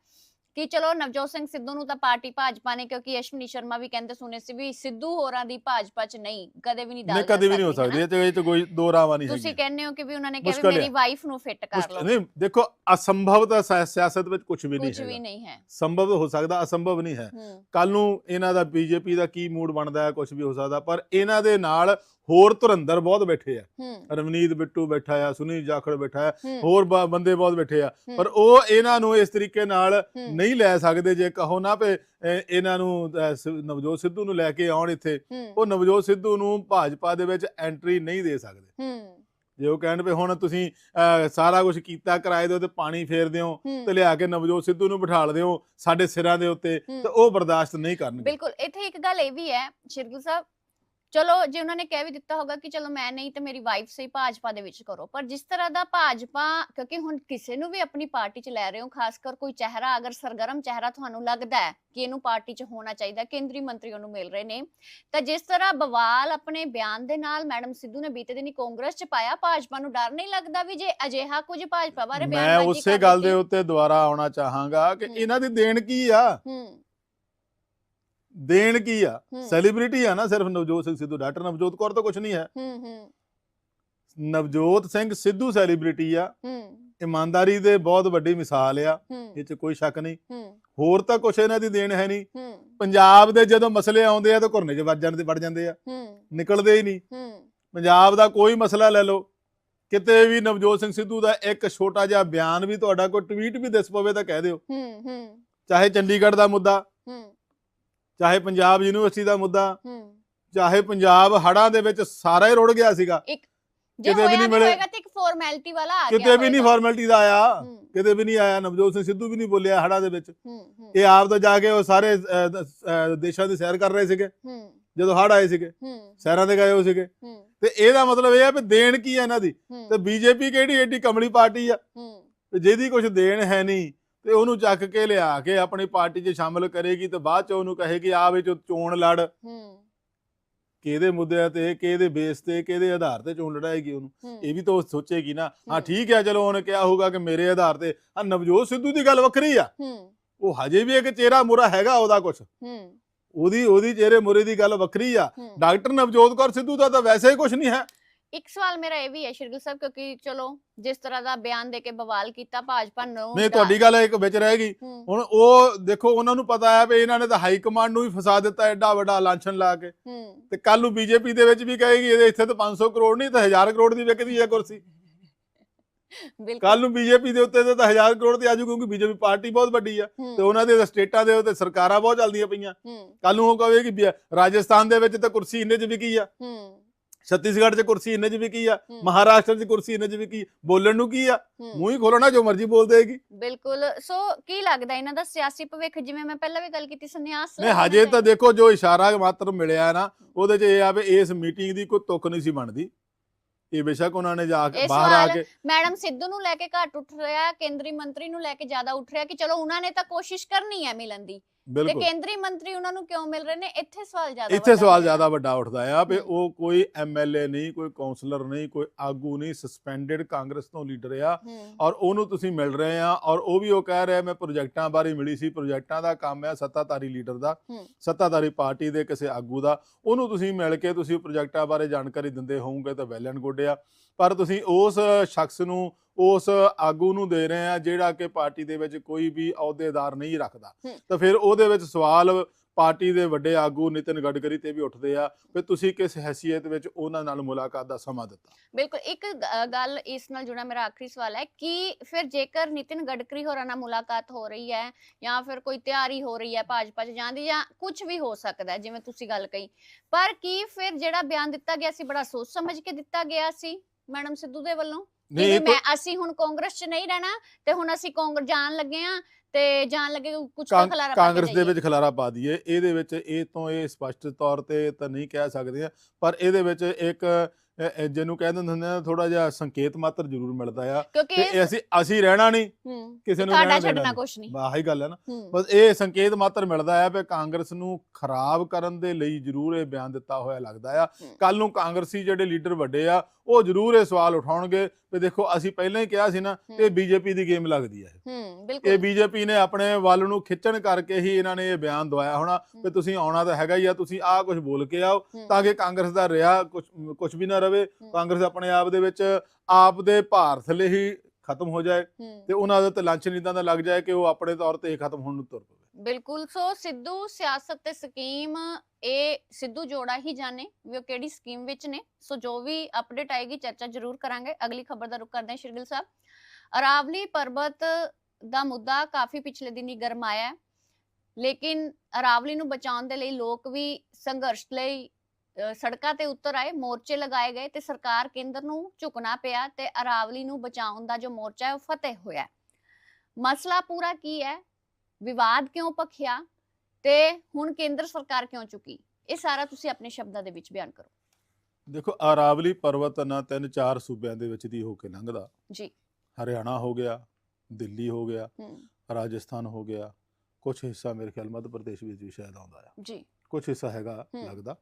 ਕਿ ਚਲੋ ਨਵਜੋਤ ਸਿੰਘ ਸਿੱਧੂ ਨੂੰ ਤਾਂ ਪਾਰਟੀ ਭਾਜਪਾ ਨੇ ਕਿਉਂਕਿ ਅਸ਼ਵਨੀ ਸ਼ਰਮਾ ਵੀ ਕਹਿੰਦੇ ਸੁਣੇ ਸੀ ਵੀ ਸਿੱਧੂ ਹੋਰਾਂ ਦੀ ਭਾਜਪਾ 'ਚ ਨਹੀਂ ਕਦੇ ਵੀ ਨਹੀਂ ਦਾਲ ਨਹੀਂ ਕਦੇ ਵੀ ਨਹੀਂ ਹੋ ਸਕਦੀ ਇਹ 'ਚ ਕੋਈ ਦੋ ਰਾਵਾਂ ਨਹੀਂ ਤੁਸੀਂ ਕਹਿੰਦੇ ਹੋ ਕਿ ਵੀ ਉਹਨਾਂ ਨੇ ਕਿਹਾ ਵੀ ਹੈ। ਮੇਰੀ ਵਾਈਫ ਨੂੰ ਫਿੱਟ ਕਰ ਲਓ। ਨਹੀਂ ਦੇਖੋ ਅਸੰਭਵ ਤਾਂ ਸਿਆ- ਸਿਆਸਤ ਵਿੱਚ ਕੁਝ ਵੀ ਨਹੀਂ ਕੁਝ ਵੀ ਹੈ ਨਹੀਂ ਹੈ। ਸੰਭਵ ਹੋ ਸਕਦਾ ਅਸੰਭਵ ਨਹੀਂ ਹੈ। ਹੂੰ। ਕੱਲ ਨੂੰ ਇਹਨਾਂ ਦਾ ਬੀਜੇਪੀ ਦਾ ਕੀ ਮੂਡ ਬਣਦਾ ਹੈ ਕੁਝ ਵੀ ਹੋ ਸਕਦਾ ਪਰ ਇਹਨਾਂ ਦੇ ਨਾਲ ਹੋਰ ਧੁਰੰਦਰ ਬਹੁਤ ਬੈਠੇ ਆ। ਰਵਨੀਤ ਬਿੱਟੂ ਬੈਠਾ ਆ ਸੁਨੀਲ ਜਾਖੜ ਬੈਠਾ ਆ ਹੋਰ ਬੰਦੇ ਬਹੁਤ ਬੈਠੇ ਆ। ਪਰ ਉਹ ਇਹਨਾਂ ਨੂੰ ਇਸ ਤਰੀਕੇ ਨਾਲ ਨਹੀਂ ਲੈ ਸਕਦੇ ਜੇ ਕਹੋ ਨਾ ਇਹ- ਇਹਨਾਂ ਨੂੰ ਨਵਜੋਤ ਸਿੱਧੂ ਨੂੰ ਲੈ ਕੇ ਆਉਣ ਇੱਥੇ ਉਹ ਨਵਜੋਤ ਸਿੱਧੂ ਨੂੰ ਭਾਜਪਾ ਦੇ ਵਿੱਚ ਐਂਟਰੀ ਨਹੀਂ ਦੇ ਸਕਦੇ। ਜੇ ਉਹ ਕਹਿਣ ਵੀ ਹੁਣ ਤੁਸੀਂ ਸਾਰਾ ਕੁਝ ਕੀਤਾ ਕਿਰਾਏ ਦੇ ਉੱਤੇ ਪਾਣੀ ਫੇਰ ਦਿਓ ਹੂੰ। ਤੇ ਲਿਆ ਕੇ ਨਵਜੋਤ ਸਿੱਧੂ ਨੂੰ ਬਿਠਾ ਦਿਓ ਸਾਡੇ ਸਿਰਾਂ ਦੇ ਉੱਤੇ। ਤੇ ਉਹ ਬਰਦਾਸ਼ਤ ਨਹੀਂ ਕਰਨਗੇ। ਬਿਲਕੁਲ ਇੱਥੇ ਇੱਕ ਗੱਲ ਇਹ ਵੀ ਹੈ ਸ਼ਿਰਗੁਲ ਸਾਹਿਬ ਚਲੋ ਜੇ ਉਹਨਾਂ ਨੇ ਕਹਿ ਵੀ ਦਿੱਤਾ ਹੋਗਾ ਕਿ ਚਲੋ ਮੈਂ ਨਹੀਂ ਤੇ ਮੇਰੀ ਵਾਈਫ ਸਹੀ ਭਾਜਪਾ ਦੇ ਵਿੱਚ ਕਰੋ ਪਰ ਜਿਸ ਤਰ੍ਹਾਂ ਦਾ ਭਾਜਪਾ ਕਿਉਂਕਿ ਹੁਣ ਕਿਸੇ ਨੂੰ ਵੀ ਆਪਣੀ ਪਾਰਟੀ 'ਚ ਲੈ ਰਹੇ ਹੋ ਖਾਸ ਕਰ ਕੋਈ ਚਿਹਰਾ ਅਗਰ ਸਰਗਰਮ ਚਿਹਰਾ ਤੁਹਾਨੂੰ ਲੱਗਦਾ ਹੈ ਕਿ ਇਹਨੂੰ ਪਾਰਟੀ 'ਚ ਹੋਣਾ ਚਾਹੀਦਾ ਕੇਂਦਰੀ ਮੰਤਰੀ ਉਹਨੂੰ ਮਿਲ ਰਹੇ ਨੇ ਤਾਂ ਜਿਸ ਤਰ੍ਹਾਂ ਬਵਾਲ ਆਪਣੇ ਬਿਆਨ ਦੇ ਨਾਲ ਮੈਡਮ ਸਿੱਧੂ ਨੇ ਬੀਤੇ ਦਿਨੀ ਕਾਂਗਰਸ 'ਚ ਪਾਇਆ ਭਾਜਪਾ ਨੂੰ ਡਰ ਨਹੀਂ ਲੱਗਦਾ ਵੀ ਜੇ ਅਜਿਹਾ ਕੁਝ ਭਾਜਪਾ ਬਾਰੇ ਮੈਂ ਬਿਆਨਬਾਜ਼ੀ ਉਸੇ ਗੱਲ ਦੇ ਉੱਤੇ ਦੁਬਾਰਾ ਆਉਣਾ ਚਾਹਾਂਗਾ ਕਿ। ਇਹਨਾਂ ਦੀ ਦੇਣ ਕੀ ਆ? ਹੂੰ। ਦੇਣ ਕੀ ਆ? ਸੈਲੀਬ੍ਰਿਟੀ ਆ ਨਾ ਸਿਰਫ ਨਵਜੋਤ ਸਿੰਘ ਸਿੱਧੂ। ਡਾਕਟਰ ਨਵਜੋਤ ਕੌਰ ਤਾਂ ਕੁਝ ਨਹੀਂ ਹੈ। ਹੂੰ ਹੂੰ। ਨਵਜੋਤ ਸਿੰਘ ਸਿੱਧੂ ਸੈਲੀਬ੍ਰਿਟੀ ਆ। ਹੂੰ। ਇਮਾਨਦਾਰੀ ਦੇ ਬਹੁਤ ਵੱਡੀ ਮਿਸਾਲ ਆ। ਇਹ 'ਚ ਕੋਈ ਸ਼ੱਕ ਨਹੀਂ। ਹੂੰ। ਹੋਰ ਤਾਂ ਕੁਝ ਇਹਨਾਂ ਦੀ ਦੇਣ ਹੈ ਨਹੀਂ। ਹੂੰ। ਪੰਜਾਬ ਦੇ ਜਦੋਂ ਮਸਲੇ ਆਉਂਦੇ ਆ ਤਾਂ ਘੁਰਨੇ 'ਚ ਵੱਜ ਜਾਂਦੇ ਵੜ ਜਾਂਦੇ ਆ। ਹੂੰ। ਨਿਕਲਦੇ ਹੀ ਨਹੀਂ। ਹੂੰ। ਪੰਜਾਬ ਦਾ ਕੋਈ ਮਸਲਾ ਲੈ ਲਓ। ਕਿਤੇ ਵੀ ਨਵਜੋਤ ਸਿੰਘ ਸਿੱਧੂ ਦਾ ਇੱਕ ਛੋਟਾ ਜਿਹਾ ਬਿਆਨ ਵੀ ਤੁਹਾਡਾ ਕੋਈ ਟਵੀਟ ਵੀ ਦਿਸ ਪਵੇ ਤਾਂ ਕਹਿ ਦਿਓ। ਹੂੰ ਹੂੰ। ਚਾਹੇ ਚੰਡੀਗੜ੍ਹ ਦਾ ਮੁੱਦਾ। ਹੂੰ। ਚਾਹੇ ਪੰਜਾਬ ਯੂਨੀਵਰਸਿਟੀ ਦਾ ਮੁੱਦਾ ਹੂੰ। ਚਾਹੇ ਪੰਜਾਬ ਹੜਾਂ ਦੇ ਵਿੱਚ ਸਾਰਾ ਹੀ ਰੁੜ ਗਿਆ ਸੀਗਾ। ਜੇ ਕਿਤੇ ਵੀ ਹੋਇਆ ਨਹੀਂ ਮਿਲੇ। ਹੋਏਗਾ ਤੇ ਇੱਕ ਫਾਰਮੈਲਿਟੀ ਵਾਲਾ ਆ ਗਿਆ ਕਿਤੇ ਵੀ ਨਹੀਂ ਹੋਏਗਾ। ਫਾਰਮੈਲਿਟੀ ਦਾ ਆਇਆ। ਹੂੰ, ਕਿਤੇ ਵੀ ਨਹੀਂ ਆਇਆ। ਨਵਜੋਤ ਸਿੰਘ ਸਿੱਧੂ ਵੀ ਨਹੀਂ ਬੋਲਿਆ ਹੜਾਂ ਦੇ ਵਿੱਚ। ਹੂੰ ਹੂੰ। ਇਹ ਆਪ ਤਾਂ ਜਾ ਕੇ ਉਹ ਸਾਰੇ ਅਹ, ਦ- ਅਹ, ਦੇਸ਼ਾਂ ਦੀ ਸੈਰ ਕਰ ਰਹੇ ਸੀਗੇ। ਹੂੰ। ਜਦੋਂ ਹੜ ਆਏ ਸੀਗੇ। ਹੂੰ। ਸੈਰਾਂ ਤੇ ਗਏ ਹੋ ਸੀਗੇ। ਹੂੰ। ਤੇ ਇਹਦਾ ਮਤਲਬ ਇਹ ਆ ਵੀ ਦੇਣ ਕੀ ਆ ਇਹਨਾਂ ਦੀ? ਹੂੰ, ਤੇ ਬੀਜੇਪੀ ਕਿਹੜੀ ਏਡੀ ਕਮਲੀ ਪਾਰਟੀ ਆ? ਹੂੰ। ਤੇ ਜਿਹਦੀ ਕੁਝ ਦੇਣ ਹੈ ਨਹੀਂ। ਤੇ ਉਹਨੂੰ ਚੱਕ ਕੇ ਲਿਆ ਕੇ ਆਪਣੀ ਪਾਰਟੀ 'ਚ ਸ਼ਾਮਲ ਕਰੇਗੀ ਤੇ ਬਾਅਦ 'ਚ ਉਹਨੂੰ ਕਹੇਗੀ ਆ ਵਿੱਚ ਚੋਣ ਲੜ। ਹੂੰ। ਕਿਹਦੇ ਮੁੱਦਿਆਂ ਤੇ ਕਿਹਦੇ ਬੇਸ ਤੇ ਕਿਹਦੇ ਆਧਾਰ ਤੇ ਚੋਣ ਲੜਾਏਗੀ ਉਹਨੂੰ? ਇਹ ਵੀ ਤਾਂ ਉਹ ਸੋਚੇਗੀ ਨਾ। ਹਾਂ। ਠੀਕ ਹੈ ਚਲੋ ਉਹਨੇ ਕਿਹਾ ਹੋਊਗਾ ਕਿ ਮੇਰੇ ਆਧਾਰ ਤੇ। ਆ ਨਵਜੋਤ ਸਿੱਧੂ ਦੀ ਗੱਲ ਵੱਖਰੀ ਆ। ਹੂੰ। ਉਹ ਹਜੇ ਵੀ ਇੱਕ ਚਿਹਰਾ ਮੁਰਾ ਹੈਗਾ ਉਹਦਾ ਕੁਝ ਹੂੰ। ਉਹਦੀ ਉਹਦੀ ਚਿਹਰੇ ਮੁਰੇ ਦੀ ਗੱਲ ਵੱਖਰੀ ਆ। ਡਾਕਟਰ ਨਵਜੋਤ ਕੌਰ ਸਿੱਧੂ ਦਾ ਤਾਂ ਵੈਸੇ ਹੀ ਕੁਝ ਨਹੀਂ ਹੈ। ਇੱਕ ਸਵਾਲ ਮੇਰਾ ਇਹ ਵੀ ਹੈ ਸ਼ਿਰਗੁਲ ਸਾਹਿਬ ਕਿਉਂਕਿ ਚਲੋ ਜਿਸ ਤਰ੍ਹਾਂ ਦਾ ਬਿਆਨ ਦੇ ਕੇ ਬਵਾਲ ਕੀਤਾ ਭਾਜਪਾ ਨੂੰ ਨਹੀਂ ਤੁਹਾਡੀ ਗੱਲ ਇੱਕ ਵਿੱਚ ਰਹਿ ਗਈ। ਹੂੰ। ਹੁਣ ਉਹ ਦੇਖੋ ਉਹਨਾਂ ਨੂੰ ਪਤਾ ਹੈ ਵੀ ਇਹਨਾਂ ਨੇ ਤਾਂ ਹਾਈ ਕਮਾਂਡ ਨੂੰ ਵੀ ਫਸਾ ਦਿੱਤਾ ਐਡਾ ਵੱਡਾ ਲਾਂਛਨ ਲਾ ਕੇ। ਤੇ ਕੱਲ ਨੂੰ ਬੀਜੇਪੀ ਦੇ ਵਿੱਚ ਵੀ ਕਹੇਗੀ ਇਹਦੇ ਇੱਥੇ ਤਾਂ 500 ਕਰੋੜ ਨਹੀਂ ਤਾਂ 1000 ਕਰੋੜ ਦੀ ਵਿਕਦੀ ਹੈ ਕੁਰਸੀ। ਕੱਲ ਨੂੰ ਬੀਜੇਪੀ ਦੇ ਉੱਤੇ ਤਾਂ 1000 ਕਰੋੜ ਦੀ ਆਜੂ ਕਿਉਂਕਿ ਬੀਜੇਪੀ ਪਾਰਟੀ ਬਹੁਤ ਵੱਡੀ ਆ। ਤੇ ਉਹਨਾਂ ਦੇ ਸਟੇਟਾਂ ਦੇ ਉੱਤੇ ਸਰਕਾਰਾਂ ਬਹੁਤ ਚੱਲਦੀਆਂ ਪਈਆਂ। ਕੱਲ ਨੂੰ ਉਹ ਕਹੇਗੀ ਰਾਜਸਥਾਨ ਦੇ ਵਿੱਚ ਤਾਂ ਕੁਰਸੀ ਇੰਨੇ ਚ ਵਿਕੀ ਆ। ਛੱਤੀਸਗੜ੍ਹ 'ਚ ਕੁਰਸੀ ਇੰਨੇ 'ਚ ਵੀ ਕੀ ਆ ਮਹਾਰਾਸ਼ਟਰ 'ਚ ਕੁਰਸੀ ਇੰਨੇ 'ਚ ਵੀ ਕੀ ਬੋਲਣ ਨੂੰ ਕੀ ਆ। ਮੂੰਹ ਹੀ ਖੋਲਣਾ ਜੋ ਮਰਜ਼ੀ ਬੋਲ ਦੇਗੀ। ਬਿਲਕੁਲ ਸੋ ਕੀ ਲੱਗਦਾ ਇਹਨਾਂ ਦਾ ਸਿਆਸੀ ਭਵਿੱਖ? ਜਿਵੇਂ ਮੈਂ ਪਹਿਲਾਂ ਵੀ ਗੱਲ ਕੀਤੀ ਸੰਨਿਆਸ ਨਹੀਂ ਹਜੇ ਤਾਂ? ਦੇਖੋ ਜੋ ਇਸ਼ਾਰਾ ਮਾਤਰ ਮਿਲਿਆ ਨਾ ਉਹਦੇ 'ਚ ਇਹ ਆ ਵੀ ਇਸ ਮੀਟਿੰਗ ਦੀ ਕੋਈ ਤੁਕ ਨਹੀਂ ਸੀ ਬਣਦੀ। ਇਹ ਬੇਸ਼ੱਕ ਉਹਨਾਂ ਨੇ ਜਾ ਕੇ ਬਾਹਰ ਆ ਕੇ ਮੈਡਮ ਸਿੱਧੂ ਨੂੰ ਲੈ ਕੇ ਘੱਟ ਉੱਠ ਰਿਹਾ ਕੇਂਦਰੀ ਮੰਤਰੀ ਨੂੰ ਲੈ ਕੇ ਜ਼ਿਆਦਾ ਉੱਠ ਰਿਹਾ ਕਿ ਚਲੋ ਉਹਨਾਂ ਨੇ ਤਾਂ ਕੋਸ਼ਿਸ਼ ਕਰਨੀ ਹੈ ਮਿਲਣ ਦੀ। ਤੇ ਬਿਲਕੁਲ ਕੇਂਦਰੀ ਮੰਤਰੀ ਉਹਨਾਂ ਨੂੰ ਕਿਉਂ ਮਿਲ ਰਹੇ ਨੇ ਇੱਥੇ ਸਵਾਲ ਜ਼ਿਆਦਾ ਇੱਥੇ ਵੱਡਾ ਸਵਾਲ। ਜ਼ਿਆਦਾ ਵੱਡਾ ਉੱਠਦਾ ਆ ਵੀ। ਉਹ ਕੋਈ ਐਮਐਲਏ ਨਹੀਂ ਕੋਈ ਕਾਉਂਸਲਰ ਨਹੀਂ ਕੋਈ ਆਗੂ ਨਹੀਂ ਸਸਪੈਂਡਡ ਕਾਂਗਰਸ ਤੋਂ ਲੀਡਰ ਆ ਔਰ ਉਹਨੂੰ ਤੁਸੀਂ ਮਿਲ ਰਹੇ ਆ ਔਰ ਉਹ ਵੀ ਉਹ ਕਹਿ ਰਿਹਾ ਮੈਂ ਪ੍ਰੋਜੈਕਟਾਂ ਬਾਰੇ ਮਿਲੀ ਸੀ ਪ੍ਰੋਜੈਕਟਾਂ ਦਾ ਕੰਮ ਹੈ ਸੱਤਾਧਾਰੀ ਲੀਡਰ ਦਾ। ਸੱਤਾਧਾਰੀ ਪਾਰਟੀ ਦੇ ਕਿਸੇ ਆਗੂ ਦਾ ਉਹਨੂੰ ਤੁਸੀਂ ਮਿਲ ਕੇ ਤੁਸੀਂ ਪ੍ਰੋਜੈਕਟਾਂ ਬਾਰੇ ਜਾਣਕਾਰੀ ਦਿੰਦੇ ਹੋਵੋਗੇ ਤਾਂ ਵੈਲ ਐਂਡ ਗੁੱਡ ਆ ਪਰ ਤੁਸੀਂ ਉਸ ਸ਼ਖਸ ਨੂੰ ਉਸ ਆਗੂ ਨੂੰ ਦੇ ਰਹੇ ਆ ਜਿਹੜਾ ਕਿ ਪਾਰਟੀ ਦੇ ਵਿੱਚ ਕੋਈ ਵੀ ਅਹੁਦੇਦਾਰ ਨਹੀਂ ਰੱਖਦਾ। ਤਾਂ ਫਿਰ ਉਹਦੇ ਵਿੱਚ ਸਵਾਲ ਪਾਰਟੀ ਦੇ ਵੱਡੇ ਆਗੂ ਨਿਤਿਨ ਗਡਕਰੀ ਤੇ ਵੀ ਉੱਠਦੇ ਆ। ਵੀ ਤੁਸੀਂ ਕਿਸ ਹੈਸੀਅਤ ਵਿੱਚ ਉਹਨਾਂ ਨਾਲ ਮੁਲਾਕਾਤ ਦਾ ਸਮਾਂ ਦਿੱਤਾ? ਬਿਲਕੁਲ ਇੱਕ ਗੱਲ ਇਸ ਨਾਲ ਜੁੜਾ ਮੇਰਾ ਆਖਰੀ ਸਵਾਲ ਹੈ ਕਿ ਫਿਰ ਜੇਕਰ ਨਿਤਿਨ ਗਡਕਰੀ ਹੋਰਾਂ ਨਾਲ ਮੁਲਾਕਾਤ ਹੋ ਰਹੀ ਹੈ ਜਾਂ ਫਿਰ ਕੋਈ ਤਿਆਰੀ ਹੋ ਰਹੀ ਹੈ ਭਾਜਪਾ ਚ ਜਾਣ ਦੀ ਜਾਂ ਕੁਝ ਵੀ ਹੋ ਸਕਦਾ ਜਿਵੇਂ ਤੁਸੀਂ ਗੱਲ ਕਹੀ ਪਰ ਕੀ ਫਿਰ ਜਿਹੜਾ ਬਿਆਨ ਦਿੱਤਾ ਗਿਆ ਸੀ ਬੜਾ ਸੋਚ ਸਮਝ ਕੇ ਦਿੱਤਾ ਗਿਆ ਸੀ ਮੈਡਮ ਸਿੱਧੂ ਦੇ ਵੱਲੋਂ? ਜਿਵੇਂ ਮੈਂ ਅਸੀਂ ਹੁਣ ਕਾਂਗਰਸ ਚ ਨਹੀਂ ਰਹਿਣਾ ਤੇ ਹੁਣ ਅਸੀਂ ਕਾਂਗਰਸ ਜਾਣ ਲੱਗੇ ਆ ਤੇ ਜਾਣ ਲੱਗੇ ਕੁਝ ਤਾਂ ਕਾਂ- ਖਲਾਰਾ ਪਾ ਕੇ ਕਾਂਗਰਸ ਦੇ। ਵਿੱਚ ਖਲਾਰਾ ਪਾ ਦਈਏ ਇਹਦੇ ਵਿੱਚ ਇਹ ਤੋਂ ਇਹ ਸਪਸ਼ਟ ਤੌਰ ਤੇ ਤਾਂ ਨਹੀਂ ਕਹਿ ਸਕਦੇ ਆ ਪਰ ਇਹਦੇ ਵਿੱਚ ਇੱਕ ਜਿਹਨੂੰ ਕਹਿ ਦਿੰਦੇ ਹੁੰਦੇ ਆ ਥੋੜਾ ਜਿਹਾ ਸੰਕੇਤ ਮਾਤਰ ਜ਼ਰੂਰ ਮਿਲਦਾ ਆ ਕਿ ਅਸੀਂ ਅਸੀਂ ਰਹਿਣਾ ਨਹੀਂ ਕਿਸੇ ਨੂੰ ਰਹਿਣਾ ਛੱਡਣਾ। ਕੁਝ ਨਹੀਂ ਆਹੀ ਗੱਲ ਹੈ ਨਾ ਬਸ ਇਹ ਸੰਕੇਤ ਮਾਤਰ ਮਿਲਦਾ ਹੈ ਵੀ ਕਾਂਗਰਸ ਨੂੰ ਖਰਾਬ ਕਰਨ ਦੇ ਲਈ ਜ਼ਰੂਰ ਇਹ ਬਿਆਨ ਦਿੱਤਾ ਹੋਇਆ ਲੱਗਦਾ ਆ। ਕੱਲ ਨੂੰ ਕਾਂਗਰਸੀ ਜਿਹੜੇ ਲੀਡਰ ਵੱਡੇ ਆ ਉਹ ਜ਼ਰੂਰ ਇਹ ਸਵਾਲ ਉਠਾਉਣਗੇ ਵੀ ਦੇਖੋ ਅਸੀਂ ਪਹਿਲਾਂ ਹੀ ਕਿਹਾ ਸੀ ਨਾ। ਇਹ ਬੀਜੇਪੀ ਦੀ ਗੇਮ ਲੱਗਦੀ ਹੈ ਹੂੰ ਇਹ ਬਿਲਕੁਲ ਬੀਜੇਪੀ ਨੇ ਆਪਣੇ ਵੱਲ ਨੂੰ ਖਿੱਚਣ ਕਰਕੇ ਹੀ ਇਹਨਾਂ ਨੇ ਇਹ ਬਿਆਨ ਦਵਾਇਆ ਹੋਣਾ ਵੀ ਤੁਸੀਂ ਆਉਣਾ ਤਾਂ ਹੈਗਾ ਹੀ ਆ ਤੁਸੀਂ ਆਹ ਕੁਝ ਬੋਲ ਕੇ ਆਓ ਤਾਂ ਕਿ ਕਾਂਗਰਸ ਦਾ ਰਿਆ ਕੁਝ ਕੁਝ ਵੀ ਨਾ ਰਵੇ। ਕਾਂਗਰਸ ਆਪਣੇ ਆਪ ਦੇ ਵਿੱਚ ਆਪ ਦੇ ਭਾਰ ਥੱਲੇ ਹੀ ਖਤਮ ਹੋ ਜਾਏ। ਤੇ ਉਹਨਾਂ ਦੇ ਤੇ ਲਾਂਛਨ ਇਦਾਂ ਦਾ ਲੱਗ ਜਾਏ ਕਿ ਉਹ ਆਪਣੇ ਤੌਰ ਤੇ ਹੀ ਖਤਮ ਹੋਣ ਨੂੰ ਤੁਰ ਪਵੇ ਬਿਲਕੁਲ ਸੋ ਸਿੱਧੂ ਸਿਆਸਤ ਤੇ ਸਕੀਮ ਇਹ ਸਿੱਧੂ ਜੋੜਾ ਹੀ ਜਾਣੇ ਵੀ ਉਹ ਕਿਹੜੀ ਸਕੀਮ ਵਿੱਚ ਨੇ। ਸੋ ਜੋ ਵੀ ਅਪਡੇਟ ਆਏਗੀ ਚਰਚਾ ਜ਼ਰੂਰ ਕਰਾਂਗੇ। ਅਗਲੀ ਖਬਰ ਦਾ ਰੁਖ ਕਰਦੇ ਹਾਂ ਸ਼ਿਰਗਿਲ ਸਾਹਿਬ। ਅਰਾਵਲੀ ਪਰਬਤ ਦਾ ਮੁੱਦਾ ਕਾਫੀ ਪਿਛਲੇ ਦਿਨੀ ਗਰਮਾਇਆ ਹੈ। ਲੇਕਿਨ ਅਰਾਵਲੀ ਨੂੰ ਬਚਾਉਣ ਦੇ ਲਈ ਲੋਕ ਵੀ ਸੰਘਰਸ਼ ਲਈ ਅ, ਸੜਕਾਂ ਤੇ ਉਤਰ ਆਏ ਮੋਰਚੇ ਲਗਾਏ ਗਏ ਤੇ ਸਰਕਾਰ ਕੇਂਦਰ ਨੂੰ ਝੁਕਣਾ ਪਿਆ ਤੇ ਅਰਾਵਲੀ ਨੂੰ ਬਚਾਉਣ ਦਾ ਜੋ ਮੋਰਚਾ ਹੈ ਉਹ ਫਤਿਹ ਹੋਇਆ ਮਸਲਾ ਪੂਰਾ ਕੀ ਹੈ? ਵਿਵਾਦ ਕਿਉਂ ਭਖਿਆ ਤੇ ਹੁਣ ਕੇਂਦਰ ਸਰਕਾਰ ਕਿਉਂ ਚੁੱਕੀ? ਇਹ ਸਾਰਾ ਤੁਸੀਂ ਆਪਣੇ ਸ਼ਬਦਾਂ ਦੇ ਵਿੱਚ ਬਿਆਨ ਕਰੋ। ਦੇਖੋ ਅਰਾਵਲੀ ਪਰਬਤ ਨਾ ਤਿੰਨ ਚਾਰ ਸੂਬਿਆਂ ਦੇ ਵਿੱਚ ਦੀ ਹੋ ਕੇ ਲੰਘਦਾ। ਜੀ। ਹਰਿਆਣਾ ਹੋ ਗਿਆ ਦਿੱਲੀ ਹੋ ਗਿਆ ਹੂੰ। ਰਾਜਸਥਾਨ ਹੋ ਗਿਆ ਕੁਝ ਹਿੱਸਾ ਮੇਰੇ ਖਿਆਲ ਮੱਧ ਪ੍ਰਦੇਸ਼ ਵਿੱਚ ਵੀ ਸ਼ਾਇਦ ਆਉਂਦਾ ਆ। ਜੀ। ਕੁਝ ਹਿੱਸਾ ਹੈਗਾ। ਲੱਗਦਾ।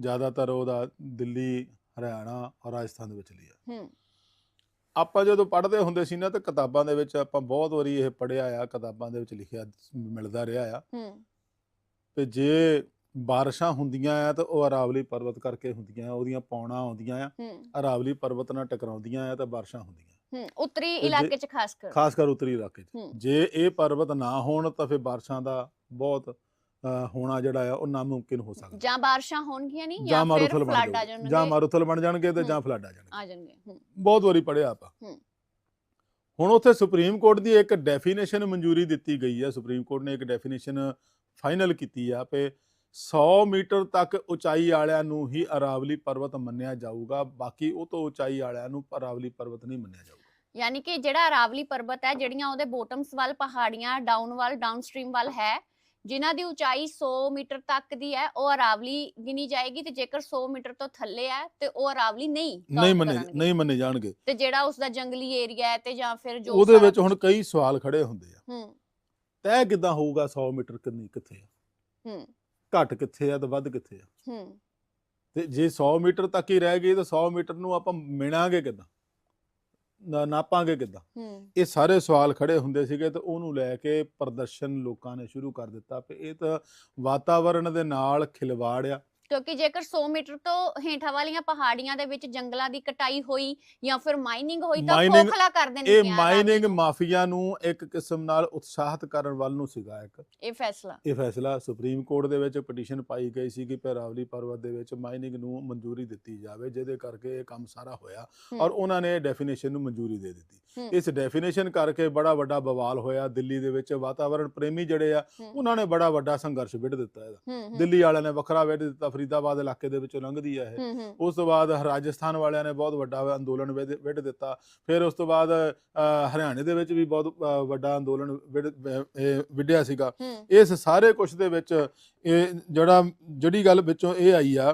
ਜ਼ਿਆਦਾਤਰ ਉਹਦਾ ਦਿੱਲੀ ਹਰਿਆਣਾ ਔਰ ਰਾਜਸਥਾਨ ਦੇ ਵਿੱਚ ਆ। ਹੂੰ। ਆਪਾਂ ਜਦੋਂ ਪੜ੍ਹਦੇ ਹੁੰਦੇ ਸੀ ਨਾ ਤਾਂ ਕਿਤਾਬਾਂ ਦੇ ਵਿੱਚ ਆਪਾਂ ਬਹੁਤ ਵਾਰੀ ਇਹ ਪੜ੍ਹਿਆ ਆ ਕਿਤਾਬਾਂ ਦੇ ਵਿੱਚ ਲਿਖਿਆ ਮਿਲਦਾ ਰਿਹਾ ਆ। ਹੂੰ। ਤੇ ਜੇ ਬਾਰਿਸ਼ਾਂ ਹੁੰਦੀਆਂ ਆ ਤਾਂ ਉਹ ਅਰਾਵਲੀ ਪਰਬਤ ਕਰਕੇ ਹੁੰਦੀਆਂ ਆ ਉਹਦੀਆਂ ਪੌਣਾ ਆਉਂਦੀਆਂ ਆ। ਹੂੰ। ਅਰਾਵਲੀ ਪਰਬਤ ਨਾਲ ਟਕਰਾਉਂਦੀਆਂ ਆ ਤਾਂ ਬਾਰਿਸ਼ਾਂ ਹੁੰਦੀਆਂ। ਹੂੰ ਉੱਤਰੀ ਜੇ- ਇਲਾਕੇ ਚ ਖਾਸ ਕਰ। ਖਾਸ ਕਰ ਉੱਤਰੀ ਇਲਾਕੇ 'ਚ। ਹੂੰ। ਜੇ ਇਹ ਪਰਬਤ ਨਾ ਹੋਣ ਤਾਂ ਫਿਰ ਬਾਰਿਸ਼ਾਂ ਦਾ ਬਹੁਤ ਹੋਣਾ ਜਿਹੜਾ ਆ ਉਹ ਨਾਮੁਮਕਿਨ ਹੋ ਸਕਦਾ। ਜਾਂ ਬਾਰਿਸ਼ਾਂ ਹੋਣਗੀਆਂ ਨਹੀਂ ਜਾਂ ਫਿਰ ਫਲੱਡ ਆ ਜਾਣਗੇ। ਜਾਂ ਮਾਰੂਥਲ ਬਣ ਜਾਣਗੇ ਤੇ। ਜਾਂ ਫਲੱਡ ਆ ਜਾਣਗੇ। ਆ ਜਾਣਗੇ ਬਹੁਤ ਵਾਰੀ ਪੜਿਆ ਆਪਾਂ। ਹੁਣ ਉੱਥੇ ਸੁਪਰੀਮ ਕੋਰਟ ਦੀ ਇੱਕ ਡੈਫੀਨੇਸ਼ਨ ਮਨਜ਼ੂਰੀ ਦਿੱਤੀ ਗਈ ਹੈ ਸੁਪਰੀਮ ਕੋਰਟ ਨੇ ਇੱਕ ਡੈਫੀਨੇਸ਼ਨ ਫਾਈਨਲ ਕੀਤੀ ਆ ਕਿ 100 ਮੀਟਰ ਤੱਕ ਉਚਾਈ ਵਾਲਿਆਂ ਨੂੰ ਹੀ ਅਰਾਵਲੀ ਪਰਬਤ ਮੰਨਿਆ ਜਾਊਗਾ। ਬਾਕੀ ਉਹ ਤੋਂ ਉਚਾਈ ਵਾਲਿਆਂ ਨੂੰ ਅਰਾਵਲੀ ਪਰਬਤ ਨਹੀਂ ਮੰਨਿਆ ਜਾਊਗਾ। ਯਾਨੀ ਕਿ ਜਿਹੜਾ ਅਰਾਵਲੀ ਪਰਬਤ ਹੈ ਜਿਹੜੀਆਂ ਉਹਦੇ ਬੋਟਮਸ ਵੱਲ ਪਹਾੜੀਆਂ ਡਾਊਨ ਵੱਲ ਡਾਊਨ ਸਟ੍ਰੀਮ ਵੱਲ ਹੈ ਜਿਨ੍ਹਾਂ ਦੀ ਉਚਾਈ 100 ਮੀਟਰ ਤੱਕ ਦੀ ਹੈ ਉਹ ਅਰਾਵਲੀ ਗਿਣੀ ਜਾਏਗੀ ਤੇ ਜੇਕਰ 100 ਮੀਟਰ ਤੋਂ ਥੱਲੇ ਹੈ ਤੇ ਉਹ ਅਰਾਵਲੀ ਨਹੀਂ ਨਹੀਂ ਮੰਨੇ। ਨਹੀਂ ਮੰਨੇ ਜਾਣਗੇ। ਤੇ ਜਿਹੜਾ ਉਸ ਦਾ ਜੰਗਲੀ ਏਰੀਆ ਹੈ ਤੇ ਜਾਂ ਫਿਰ ਜੋ ਉਹਦੇ ਵਿੱਚ ਹੁਣ ਕਈ ਸਵਾਲ ਖੜੇ ਹੁੰਦੇ ਆ। ਹੂੰ। ਤੈਅ ਕਿੱਦਾਂ ਹੋਊਗਾ 100 ਮੀਟਰ ਕਿੰਨੀ ਕਿੱਥੇ ਆ? ਹੂੰ। ਘੱਟ ਕਿੱਥੇ ਆ ਤੇ ਵੱਧ ਕਿੱਥੇ ਆ? ਹੂੰ। ਤੇ ਜੇ 100 ਮੀਟਰ ਤੱਕ ਹੀ ਰਹਿ ਗਈ ਤਾਂ 100 ਮੀਟਰ ਨੂੰ ਆਪਾਂ ਮਿਣਾਂਗੇ ਕਿੱਦਾਂ? ਨਾਪਾਂਗੇ ਕਿੱਦਾਂ? ਇਹ ਸਾਰੇ ਸਵਾਲ ਖੜੇ ਹੁੰਦੇ ਸੀਗੇ ਤੇ ਉਹਨੂੰ ਲੈ ਕੇ ਪ੍ਰਦਰਸ਼ਨ ਲੋਕਾਂ ਨੇ ਸ਼ੁਰੂ ਕਰ ਦਿੱਤਾ ਕਿ ਇਹ ਤਾਂ ਵਾਤਾਵਰਣ ਦੇ ਨਾਲ ਖਿਲਵਾੜ ਆ। ਕਿਉਂਕਿ ਜੇਕਰ 100 ਮੀਟਰ ਤੋਂ ਹੇਠਾਂ ਵਾਲੀਆਂ ਪਹਾੜੀਆਂ ਦੇ ਵਿੱਚ ਜੰਗਲਾਂ ਦੀ ਕਟਾਈ ਹੋਈ ਜਾਂ ਫਿਰ ਮਾਈਨਿੰਗ ਹੋਈ ਤਾਂ Mining- ਖੋਖਲਾ ਕਰ ਇਹ ਦੇਣਗੀਆਂ ਮਾਈਨਿੰਗ ਮਾਫੀਆ ਨੂੰ ਇੱਕ ਕਿਸਮ ਨਾਲ ਉਤਸ਼ਾਹਿਤ ਕਰਨ ਵੱਲ ਨੂੰ ਸੀਗਾ ਇੱਕ। ਇਹ ਫੈਸਲਾ। ਇਹ ਫੈਸਲਾ ਸੁਪਰੀਮ ਕੋਰਟ ਦੇ ਵਿੱਚ ਪਟੀਸ਼ਨ ਪਾਈ ਗਈ ਸੀ ਕਿ ਪੈਰਾਵਲੀ ਪਰਬਤ ਦੇ ਵਿੱਚ ਮਾਈਨਿੰਗ ਨੂੰ ਮਨਜ਼ੂਰੀ ਦਿੱਤੀ ਜਾਵੇ ਜਿਹਦੇ ਕਰਕੇ ਇਹ ਕੰਮ ਸਾਰਾ ਹੋਇਆ ਔਰ ਉਹਨਾਂ ਨੇ ਡੈਫੀਨੇਸ਼ਨ ਨੂੰ ਮਨਜ਼ੂਰੀ ਦੇ ਦਿੱਤੀ। ਇਸ ਡੈਫੀਨੇਸ਼ਨ ਕਰਕੇ ਬੜਾ ਵੱਡਾ ਬਵਾਲ ਹੋਇਆ ਦਿੱਲੀ ਦੇ ਵਿੱਚ। ਵਾਤਾਵਰਣ ਪ੍ਰੇਮੀ ਜਿਹੜੇ ਆ ਉਹਨਾਂ ਨੇ ਬੜਾ ਵੱਡਾ ਸੰਘਰਸ਼ ਵਿੱਢ ਦਿੱਤਾ ਇਹਦਾ। ਦਿੱਲੀ ਵਾਲਿਆਂ ਨੇ ਵੱਖਰਾ ਵਿੱਢ ਦਿੱਤਾ ਫਰੀਦਾਬਾਦ ਇਲਾਕੇ ਦੇ ਵਿੱਚੋਂ ਲੰਘਦੀ ਹੈ ਇਹ ਉਸ ਤੋਂ ਬਾਅਦ ਰਾਜਸਥਾਨ ਵਾਲਿਆਂ ਨੇ ਬਹੁਤ ਵੱਡਾ ਅੰਦੋਲਨ ਵਿੱਢ ਦਿੱਤਾ। ਫਿਰ ਉਸ ਤੋਂ ਬਾਅਦ ਹਰਿਆਣੇ ਦੇ ਵਿੱਚ ਵੀ ਬਹੁਤ ਵੱਡਾ ਅੰਦੋਲਨ ਵਿੱਢਿਆ ਸੀਗਾ। ਇਸ ਸਾਰੇ ਕੁਝ ਦੇ ਵਿੱਚ ਇਹ ਜਿਹੜਾ ਜਿਹੜੀ ਗੱਲ ਵਿੱਚੋਂ ਇਹ ਆਈ ਆ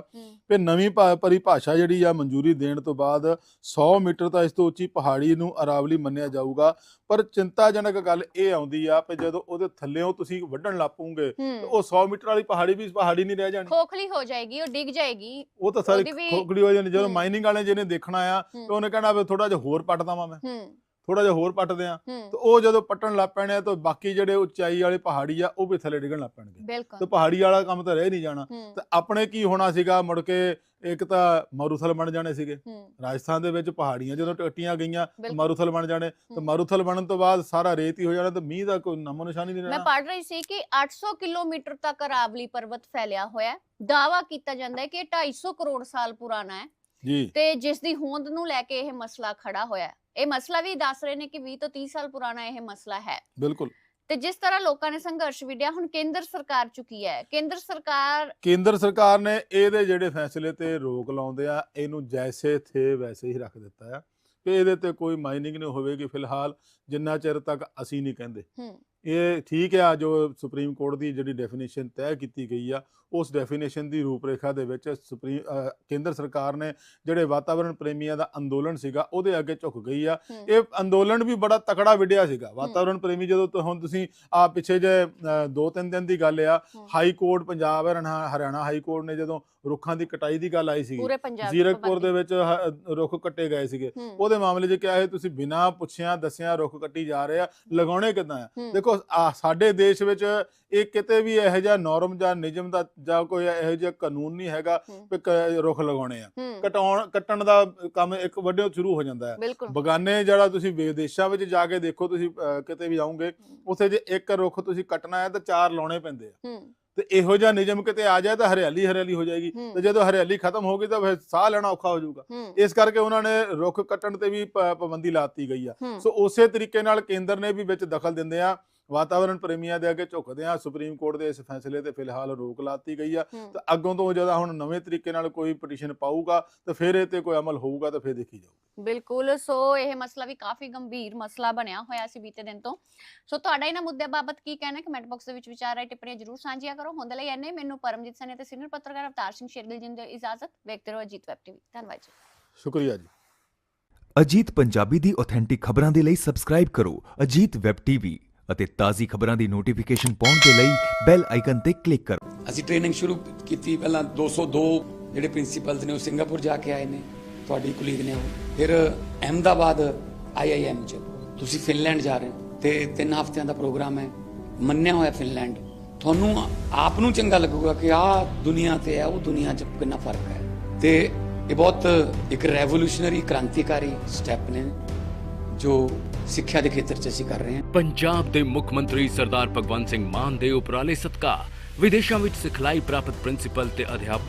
ਕਿ ਨਵੀਂ ਪਰਿਭਾਸ਼ਾ ਜਿਹੜੀ ਆ ਮਨਜ਼ੂਰੀ ਦੇਣ ਤੋਂ ਬਾਅਦ 100 ਮੀਟਰ ਤਾਂ ਇਸ ਤੋਂ ਉੱਚੀ ਪਹਾੜੀ ਨੂੰ ਅਰਾਵਲੀ ਮੰਨਿਆ ਜਾਊਗਾ। ਪਰ ਚਿੰਤਾਜਨਕ ਗੱਲ ਇਹ ਆਉਂਦੀ ਆ ਕਿ ਜਦੋਂ ਉਹਦੇ ਥੱਲੇੋਂ ਤੁਸੀਂ ਵੱਢਣ ਲੱਪੋਗੇ ਉਹ 100 ਮੀਟਰ ਵਾਲੀ ਪਹਾੜੀ ਵੀ ਪਹਾੜੀ ਨਹੀਂ ਰਹਿ ਜਾਣੀ। ਖੋਖਲੀ ਹੋ ਜਾਏਗੀ ਉਹ ਡਿੱਗ ਜਾਏਗੀ। ਉਹ ਤਾਂ ਸਾਰੀ ਖੋਖੜੀ ਹੋ ਜਾਣੀ। ਜਦੋਂ। ਮਾਈਨਿੰਗ ਵਾਲੇ ਜਿਹਨੇ ਦੇਖਣਾ ਆ। ਤੇ ਉਹਨੇ ਕਹਿਣਾ ਵੀ ਥੋੜਾ ਜਿਹਾ ਹੋਰ ਪੱਟਦਾ ਵਾਂ ਮੈਂ। ਥੋੜਾ ਜਿਹਾ ਹੋਰ ਪੱਟਦੇ ਆ ਤੇ ਉਹ ਜਦੋਂ ਪੱਟਣ ਲੱਗ ਪੈਣੇ ਤਾਂ ਬਾਕੀ ਜਿਹੜੇ ਉਚਾਈ ਵਾਲੇ ਪਹਾੜੀ ਆ ਉਹ ਵੀ ਥੱਲੇ ਡਿੱਗਣ ਲੱਗ ਪੈਣਗੇ। ਤੇ ਪਹਾੜੀ ਵਾਲਾ ਕੰਮ ਤਾਂ ਰਹਿ ਨਹੀਂ ਜਾਣਾ। ਤੇ ਆਪਣੇ ਕੀ ਹੋਣਾ ਸੀਗਾ ਮੁੜ ਕੇ ਇੱਕ ਤਾਂ ਮਾਰੂਥਲ ਬਣ ਜਾਣੇ ਸੀਗੇ। ਰਾਜਸਥਾਨ ਦੇ ਵਿੱਚ ਪਹਾੜੀਆਂ ਜਦੋਂ ਟੱਟੀਆਂ ਗਈਆਂ। ਮਾਰੂਥਲ ਬਣ ਜਾਣੇ। ਤੇ। ਮਾਰੂਥਲ ਬਣਨ ਤੋਂ ਬਾਅਦ ਸਾਰਾ ਰੇਤ ਹੀ ਹੋ ਜਾਣਾ ਤੇ ਮੀਂਹ ਦਾ ਕੋਈ ਨਾਮੋ ਨਿਸ਼ਾਨ ਨਹੀਂ ਮੈਂ ਰਹਿਣਾ। ਪੜ੍ਹ ਰਹੀ ਸੀ ਕਿ 800 ਕਿਲੋਮੀਟਰ ਤੱਕ ਅਰਾਵਲੀ ਪਰਬਤ ਫੈਲਿਆ ਹੋਇਆ ਹੈ। ਦਾਵਾ ਕੀਤਾ ਜਾਂਦਾ ਹੈ ਕਿ ਇਹ 250 ਕਰੋੜ ਸਾਲ ਪੁਰਾਣਾ ਹੈ। ਜੀ। ਤੇ ਜਿਸ ਦੀ ਹੋਂਦ ਨੂੰ ਲੈ ਕੇ ਇਹ ਮਸਲਾ ਖੜਾ ਹੋਇਆ ਹੈ। ਇਹ ਮਸਲਾ ਵੀ ਦੱਸ ਰਹੇ ਨੇ ਕਿ 20 ਤੋਂ 30 ਸਾਲ ਪੁਰਾਣਾ ਇਹ ਮਸਲਾ ਹੈ। ਬਿਲਕੁਲ। ਤੇ ਜਿਸ ਤਰ੍ਹਾਂ ਲੋਕਾਂ ਨੇ ਸੰਘਰਸ਼ ਵਿੜਿਆ ਹੁਣ ਕੇਂਦਰ ਸਰਕਾਰ ਚੁੱਕੀ ਹੈ। ਕੇਂਦਰ ਸਰਕਾਰ ਕੇਂਦਰ ਸਰਕਾਰ ਨੇ ਇਹਦੇ ਜਿਹੜੇ ਫੈਸਲੇ ਤੇ ਰੋਕ ਲਾਉਂਦੇ ਆ ਇਹਨੂੰ ਜੈਸੇ ਥੇ ਵੈਸੇ ਹੀ ਰੱਖ ਦਿੱਤਾ ਆ। ਕਿ ਇਹਦੇ ਤੇ ਕੋਈ ਮਾਈਨਿੰਗ ਨਹੀਂ ਹੋਵੇਗੀ ਫਿਲਹਾਲ ਜਿੰਨਾ ਚਿਰ ਤੱਕ ਅਸੀਂ ਨਹੀਂ ਕਹਿੰਦੇ। ਹੂੰ। ਇਹ ਠੀਕ ਆ ਜੋ ਸੁਪਰੀਮ ਕੋਰਟ ਦੀ ਜਿਹੜੀ ਡੈਫੀਨੇਸ਼ਨ ਤੈਅ ਕੀਤੀ ਗਈ ਆ ਉਸ ਡੈਫੀਨੇਸ਼ਨ ਦੀ ਰੂਪਰੇਖਾ ਦੇ ਵਿੱਚ ਸੁਪਰੀਮ ਕੇਂਦਰ ਸਰਕਾਰ ਨੇ ਜਿਹੜੇ ਵਾਤਾਵਰਣ ਪ੍ਰੇਮੀਆਂ ਦਾ ਅੰਦੋਲਨ ਸੀਗਾ ਉਹਦੇ ਅੱਗੇ ਝੁਕ ਗਈ ਆ। ਇਹ ਅੰਦੋਲਨ ਵੀ ਬੜਾ ਤਕੜਾ ਵਿੜਿਆ ਸੀਗਾ। ਵਾਤਾਵਰਣ ਪ੍ਰੇਮੀ ਜਦੋਂ ਹੁਣ ਤੁਸੀਂ ਆ ਪਿੱਛੇ ਜੇ ਅ, ਦੋ ਤਿੰਨ ਦਿਨ ਦੀ ਗੱਲ ਆ। High court Punjab Haryana high court ਨੇ ਜਦੋਂ ਰੁੱਖਾਂ ਦੀ ਕਟਾਈ ਦੀ ਗੱਲ ਆਈ ਸੀ ਜ਼ੀਰਕਪੁਰ ਦੇ। ਵਿੱਚ ਰੁੱਖ ਕੱਟੇ ਗਏ ਸੀਗੇ। ਉਹਦੇ ਮਾਮਲੇ 'ਚ ਕਿਹਾ ਹੈ ਤੁਸੀਂ ਬਿਨਾਂ ਪੁੱਛਿਆਂ ਦੱਸਿਆਂ ਰੁੱਖ ਕੱਟੀ ਜਾ ਰਹੇ ਆ ਲਗਾਉਣੇ ਕਿਦਾਂ ਆ? ਦੇਖੋ ਸਾਡੇ ਦੇਸ਼ ਵਿੱਚ ਇਹ ਕਿਤੇ ਵੀ ਇਹੋ ਜਿਹਾ ਨਾਰਮ ਜਾਂ ਨਿਯਮ ਦਾ ਜਾਂ ਕੋਈ ਇਹੋ ਜਿਹਾ ਕਾਨੂੰਨ ਨਹੀਂ ਹੈਗਾ ਕਿ ਰੁੱਖ ਲਗਾਉਣੇ ਆ। ਕਟਾਉਣ ਕੱਟਣ ਦਾ ਕੰਮ ਇੱਕ ਵੱਡੇ ਸ਼ੁਰੂ ਹੋ ਜਾਂਦਾ ਹੈ। ਬਗਾਨੇ ਜਿਹੜਾ ਤੁਸੀਂ ਵਿਦੇਸ਼ਾਂ ਵਿੱਚ ਜਾ ਕੇ ਦੇਖੋ ਤੁਸੀਂ ਕਿਤੇ ਵੀ ਜਾਓਗੇ ਉੱਥੇ ਜੇ ਇੱਕ ਰੁੱਖ ਤੁਸੀਂ ਕੱਟਣਾ ਹੈ ਤਾਂ ਚਾਰ ਲਾਉਣੇ ਪੈਂਦੇ ਆ। ਤੇ ਇਹੋ ਜਿਹਾ ਨਿਯਮ ਕਿਤੇ ਆ ਜਾਏ ਤਾਂ ਹਰਿਆਲੀ ਹਰਿਆਲੀ ਹੋ ਜਾਏਗੀ। ਤੇ ਜਦੋਂ ਹਰਿਆਲੀ ਖਤਮ ਹੋ ਗਈ ਤਾਂ ਫਿਰ ਸਾਹ ਲੈਣਾ ਔਖਾ ਹੋ ਜਾਊਗਾ। ਇਸ ਕਰਕੇ ਉਹਨਾਂ ਨੇ ਰੁੱਖ ਕੱਟਣ ਤੇ ਵੀ ਪਾਬੰਦੀ ਲਾਤੀ ਗਈ ਆ। ਸੋ ਉਸੇ ਤਰੀਕੇ ਨਾਲ ਕੇਂਦਰ ਨੇ ਵੀ ਵਿੱਚ ਦਖਲ ਦਿੰਦੇ ਆ। ਵਾਤਾਵਰਣ ਪ੍ਰੇਮੀਆਂ ਦੇ ਅੱਗੇ ਝੁਕਦੇ ਆ ਸੁਪਰੀਮ ਕੋਰਟ ਦੇ ਇਸ ਫੈਸਲੇ ਤੇ ਫਿਲਹਾਲ ਰੋਕ ਲਾਤੀ ਗਈ ਆ। ਤੇ ਅੱਗੋਂ ਤੋਂ ਜਦੋਂ ਹੁਣ ਨਵੇਂ ਤਰੀਕੇ ਨਾਲ ਕੋਈ ਪਟੀਸ਼ਨ ਪਾਊਗਾ ਤਾਂ ਫਿਰ ਇਹ ਤੇ ਕੋਈ ਅਮਲ ਹੋਊਗਾ ਤਾਂ ਫਿਰ ਦੇਖੀ ਜਾਊ ਬਿਲਕੁਲ। ਸੋ ਇਹ ਮਸਲਾ ਵੀ ਕਾਫੀ ਗੰਭੀਰ ਮਸਲਾ ਬਣਿਆ ਹੋਇਆ ਸੀ ਬੀਤੇ ਦਿਨ ਤੋਂ। ਸੋ ਤੁਹਾਡਾ ਇਹਨਾਂ ਮੁੱਦੇ ਬਾਬਤ ਕੀ ਕਹਿਣਾ ਹੈ? ਕਮੈਂਟ ਬਾਕਸ ਦੇ ਵਿੱਚ ਵਿਚਾਰ ਰਾਏ ਟਿੱਪਣੀਆਂ ਜਰੂਰ ਸਾਂਝੀਆਂ ਕਰੋ। ਹੁੰਦੇ ਲਈ ਐਨੇ ਮੈਨੂੰ ਪਰਮਜੀਤ ਸਨੇ ਤੇ ਸੀਨੀਅਰ ਪੱਤਰਕਾਰ ਅਵਤਾਰ ਸਿੰਘ ਸ਼ੇਰਗਿਲ ਜੀ ਨੂੰ ਦਿਓ ਇਜਾਜ਼ਤ। ਵੇਖਦੇ ਰਹੋ ਅਜੀਤ ਵੈਬ ਟੀਵੀ। ਧੰਨਵਾਦ ਜੀ। ਸ਼ੁਕਰੀਆ ਜੀ। ਅਜੀਤ ਪੰਜਾਬੀ ਦੀ ਆਥੈਂਟਿਕ ਖਬਰਾਂ ਦੇ ਲਈ ਸਬਸਕ੍ਰਾਈਬ ਕਰੋ। Ajit web TV. ਅਤੇ ਤਾਜ਼ੀ ਖਬਰਾਂ ਦੀ ਨੋਟੀਫਿਕੇਸ਼ਨ ਪਾਉਣ ਦੇ ਲਈ ਬੈਲ ਆਈਕਨ ਤੇ ਕਲਿੱਕ ਕਰੋ। ਅਸੀਂ ਟ੍ਰੇਨਿੰਗ ਸ਼ੁਰੂ ਕੀਤੀ ਪਹਿਲਾਂ 202 ਜਿਹੜੇ ਪ੍ਰਿੰਸੀਪਲਸ ਨੇ ਉਹ ਸਿੰਗਾਪੁਰ ਜਾ ਕੇ ਆਏ ਨੇ, ਤੁਹਾਡੀ ਕੁਲੀਗ ਨੇ ਉਹ। ਫਿਰ ਅਹਿਮਦਾਬਾਦ ਆਈਆਈਐਮ ਚ। ਤੁਸੀਂ ਫਿਨਲੈਂਡ ਜਾ ਰਹੇ ਹੋ ਤੇ ਤਿੰਨ ਹਫ਼ਤਿਆਂ ਦਾ ਪ੍ਰੋਗਰਾਮ ਹੈ, ਮੰਨਿਆ ਹੋਇਆ ਫਿਨਲੈਂਡ। ਤੁਹਾਨੂੰ ਆਪ ਨੂੰ ਚੰਗਾ ਲੱਗੂਗਾ ਕਿ ਆਹ ਦੁਨੀਆ ਤੇ ਹੈ, ਉਹ ਦੁਨੀਆ 'ਚ ਕਿੰਨਾ ਫ਼ਰਕ ਹੈ। ਤੇ ਇਹ ਬਹੁਤ ਇੱਕ ਰੈਵੋਲੂਸ਼ਨਰੀ ਕ੍ਰਾਂਤੀਕਾਰੀ ਸਟੈਪ ਨੇ ਜੋ ਸਿੱਖਿਆ ਦੇ ਖੇਤਰ 'ਚ ਅਸੀਂ ਕਰ ਰਹੇ ਹਾਂ। ਪੰਜਾਬ ਦੇ ਮੁੱਖ ਮੰਤਰੀ ਸਰਦਾਰ ਭਗਵੰਤ ਸਿੰਘ ਮਾਨ ਦੇ ਉਪਰਾਲੇ ਸਦਕਾ ਵਿਦੇਸ਼ਾਂ ਵਿੱਚ ਸਿਖਲਾਈ ਪ੍ਰਾਪਤ ਪ੍ਰਿੰਸੀਪਲ ਤੇ ਅਧਿਆਪਕ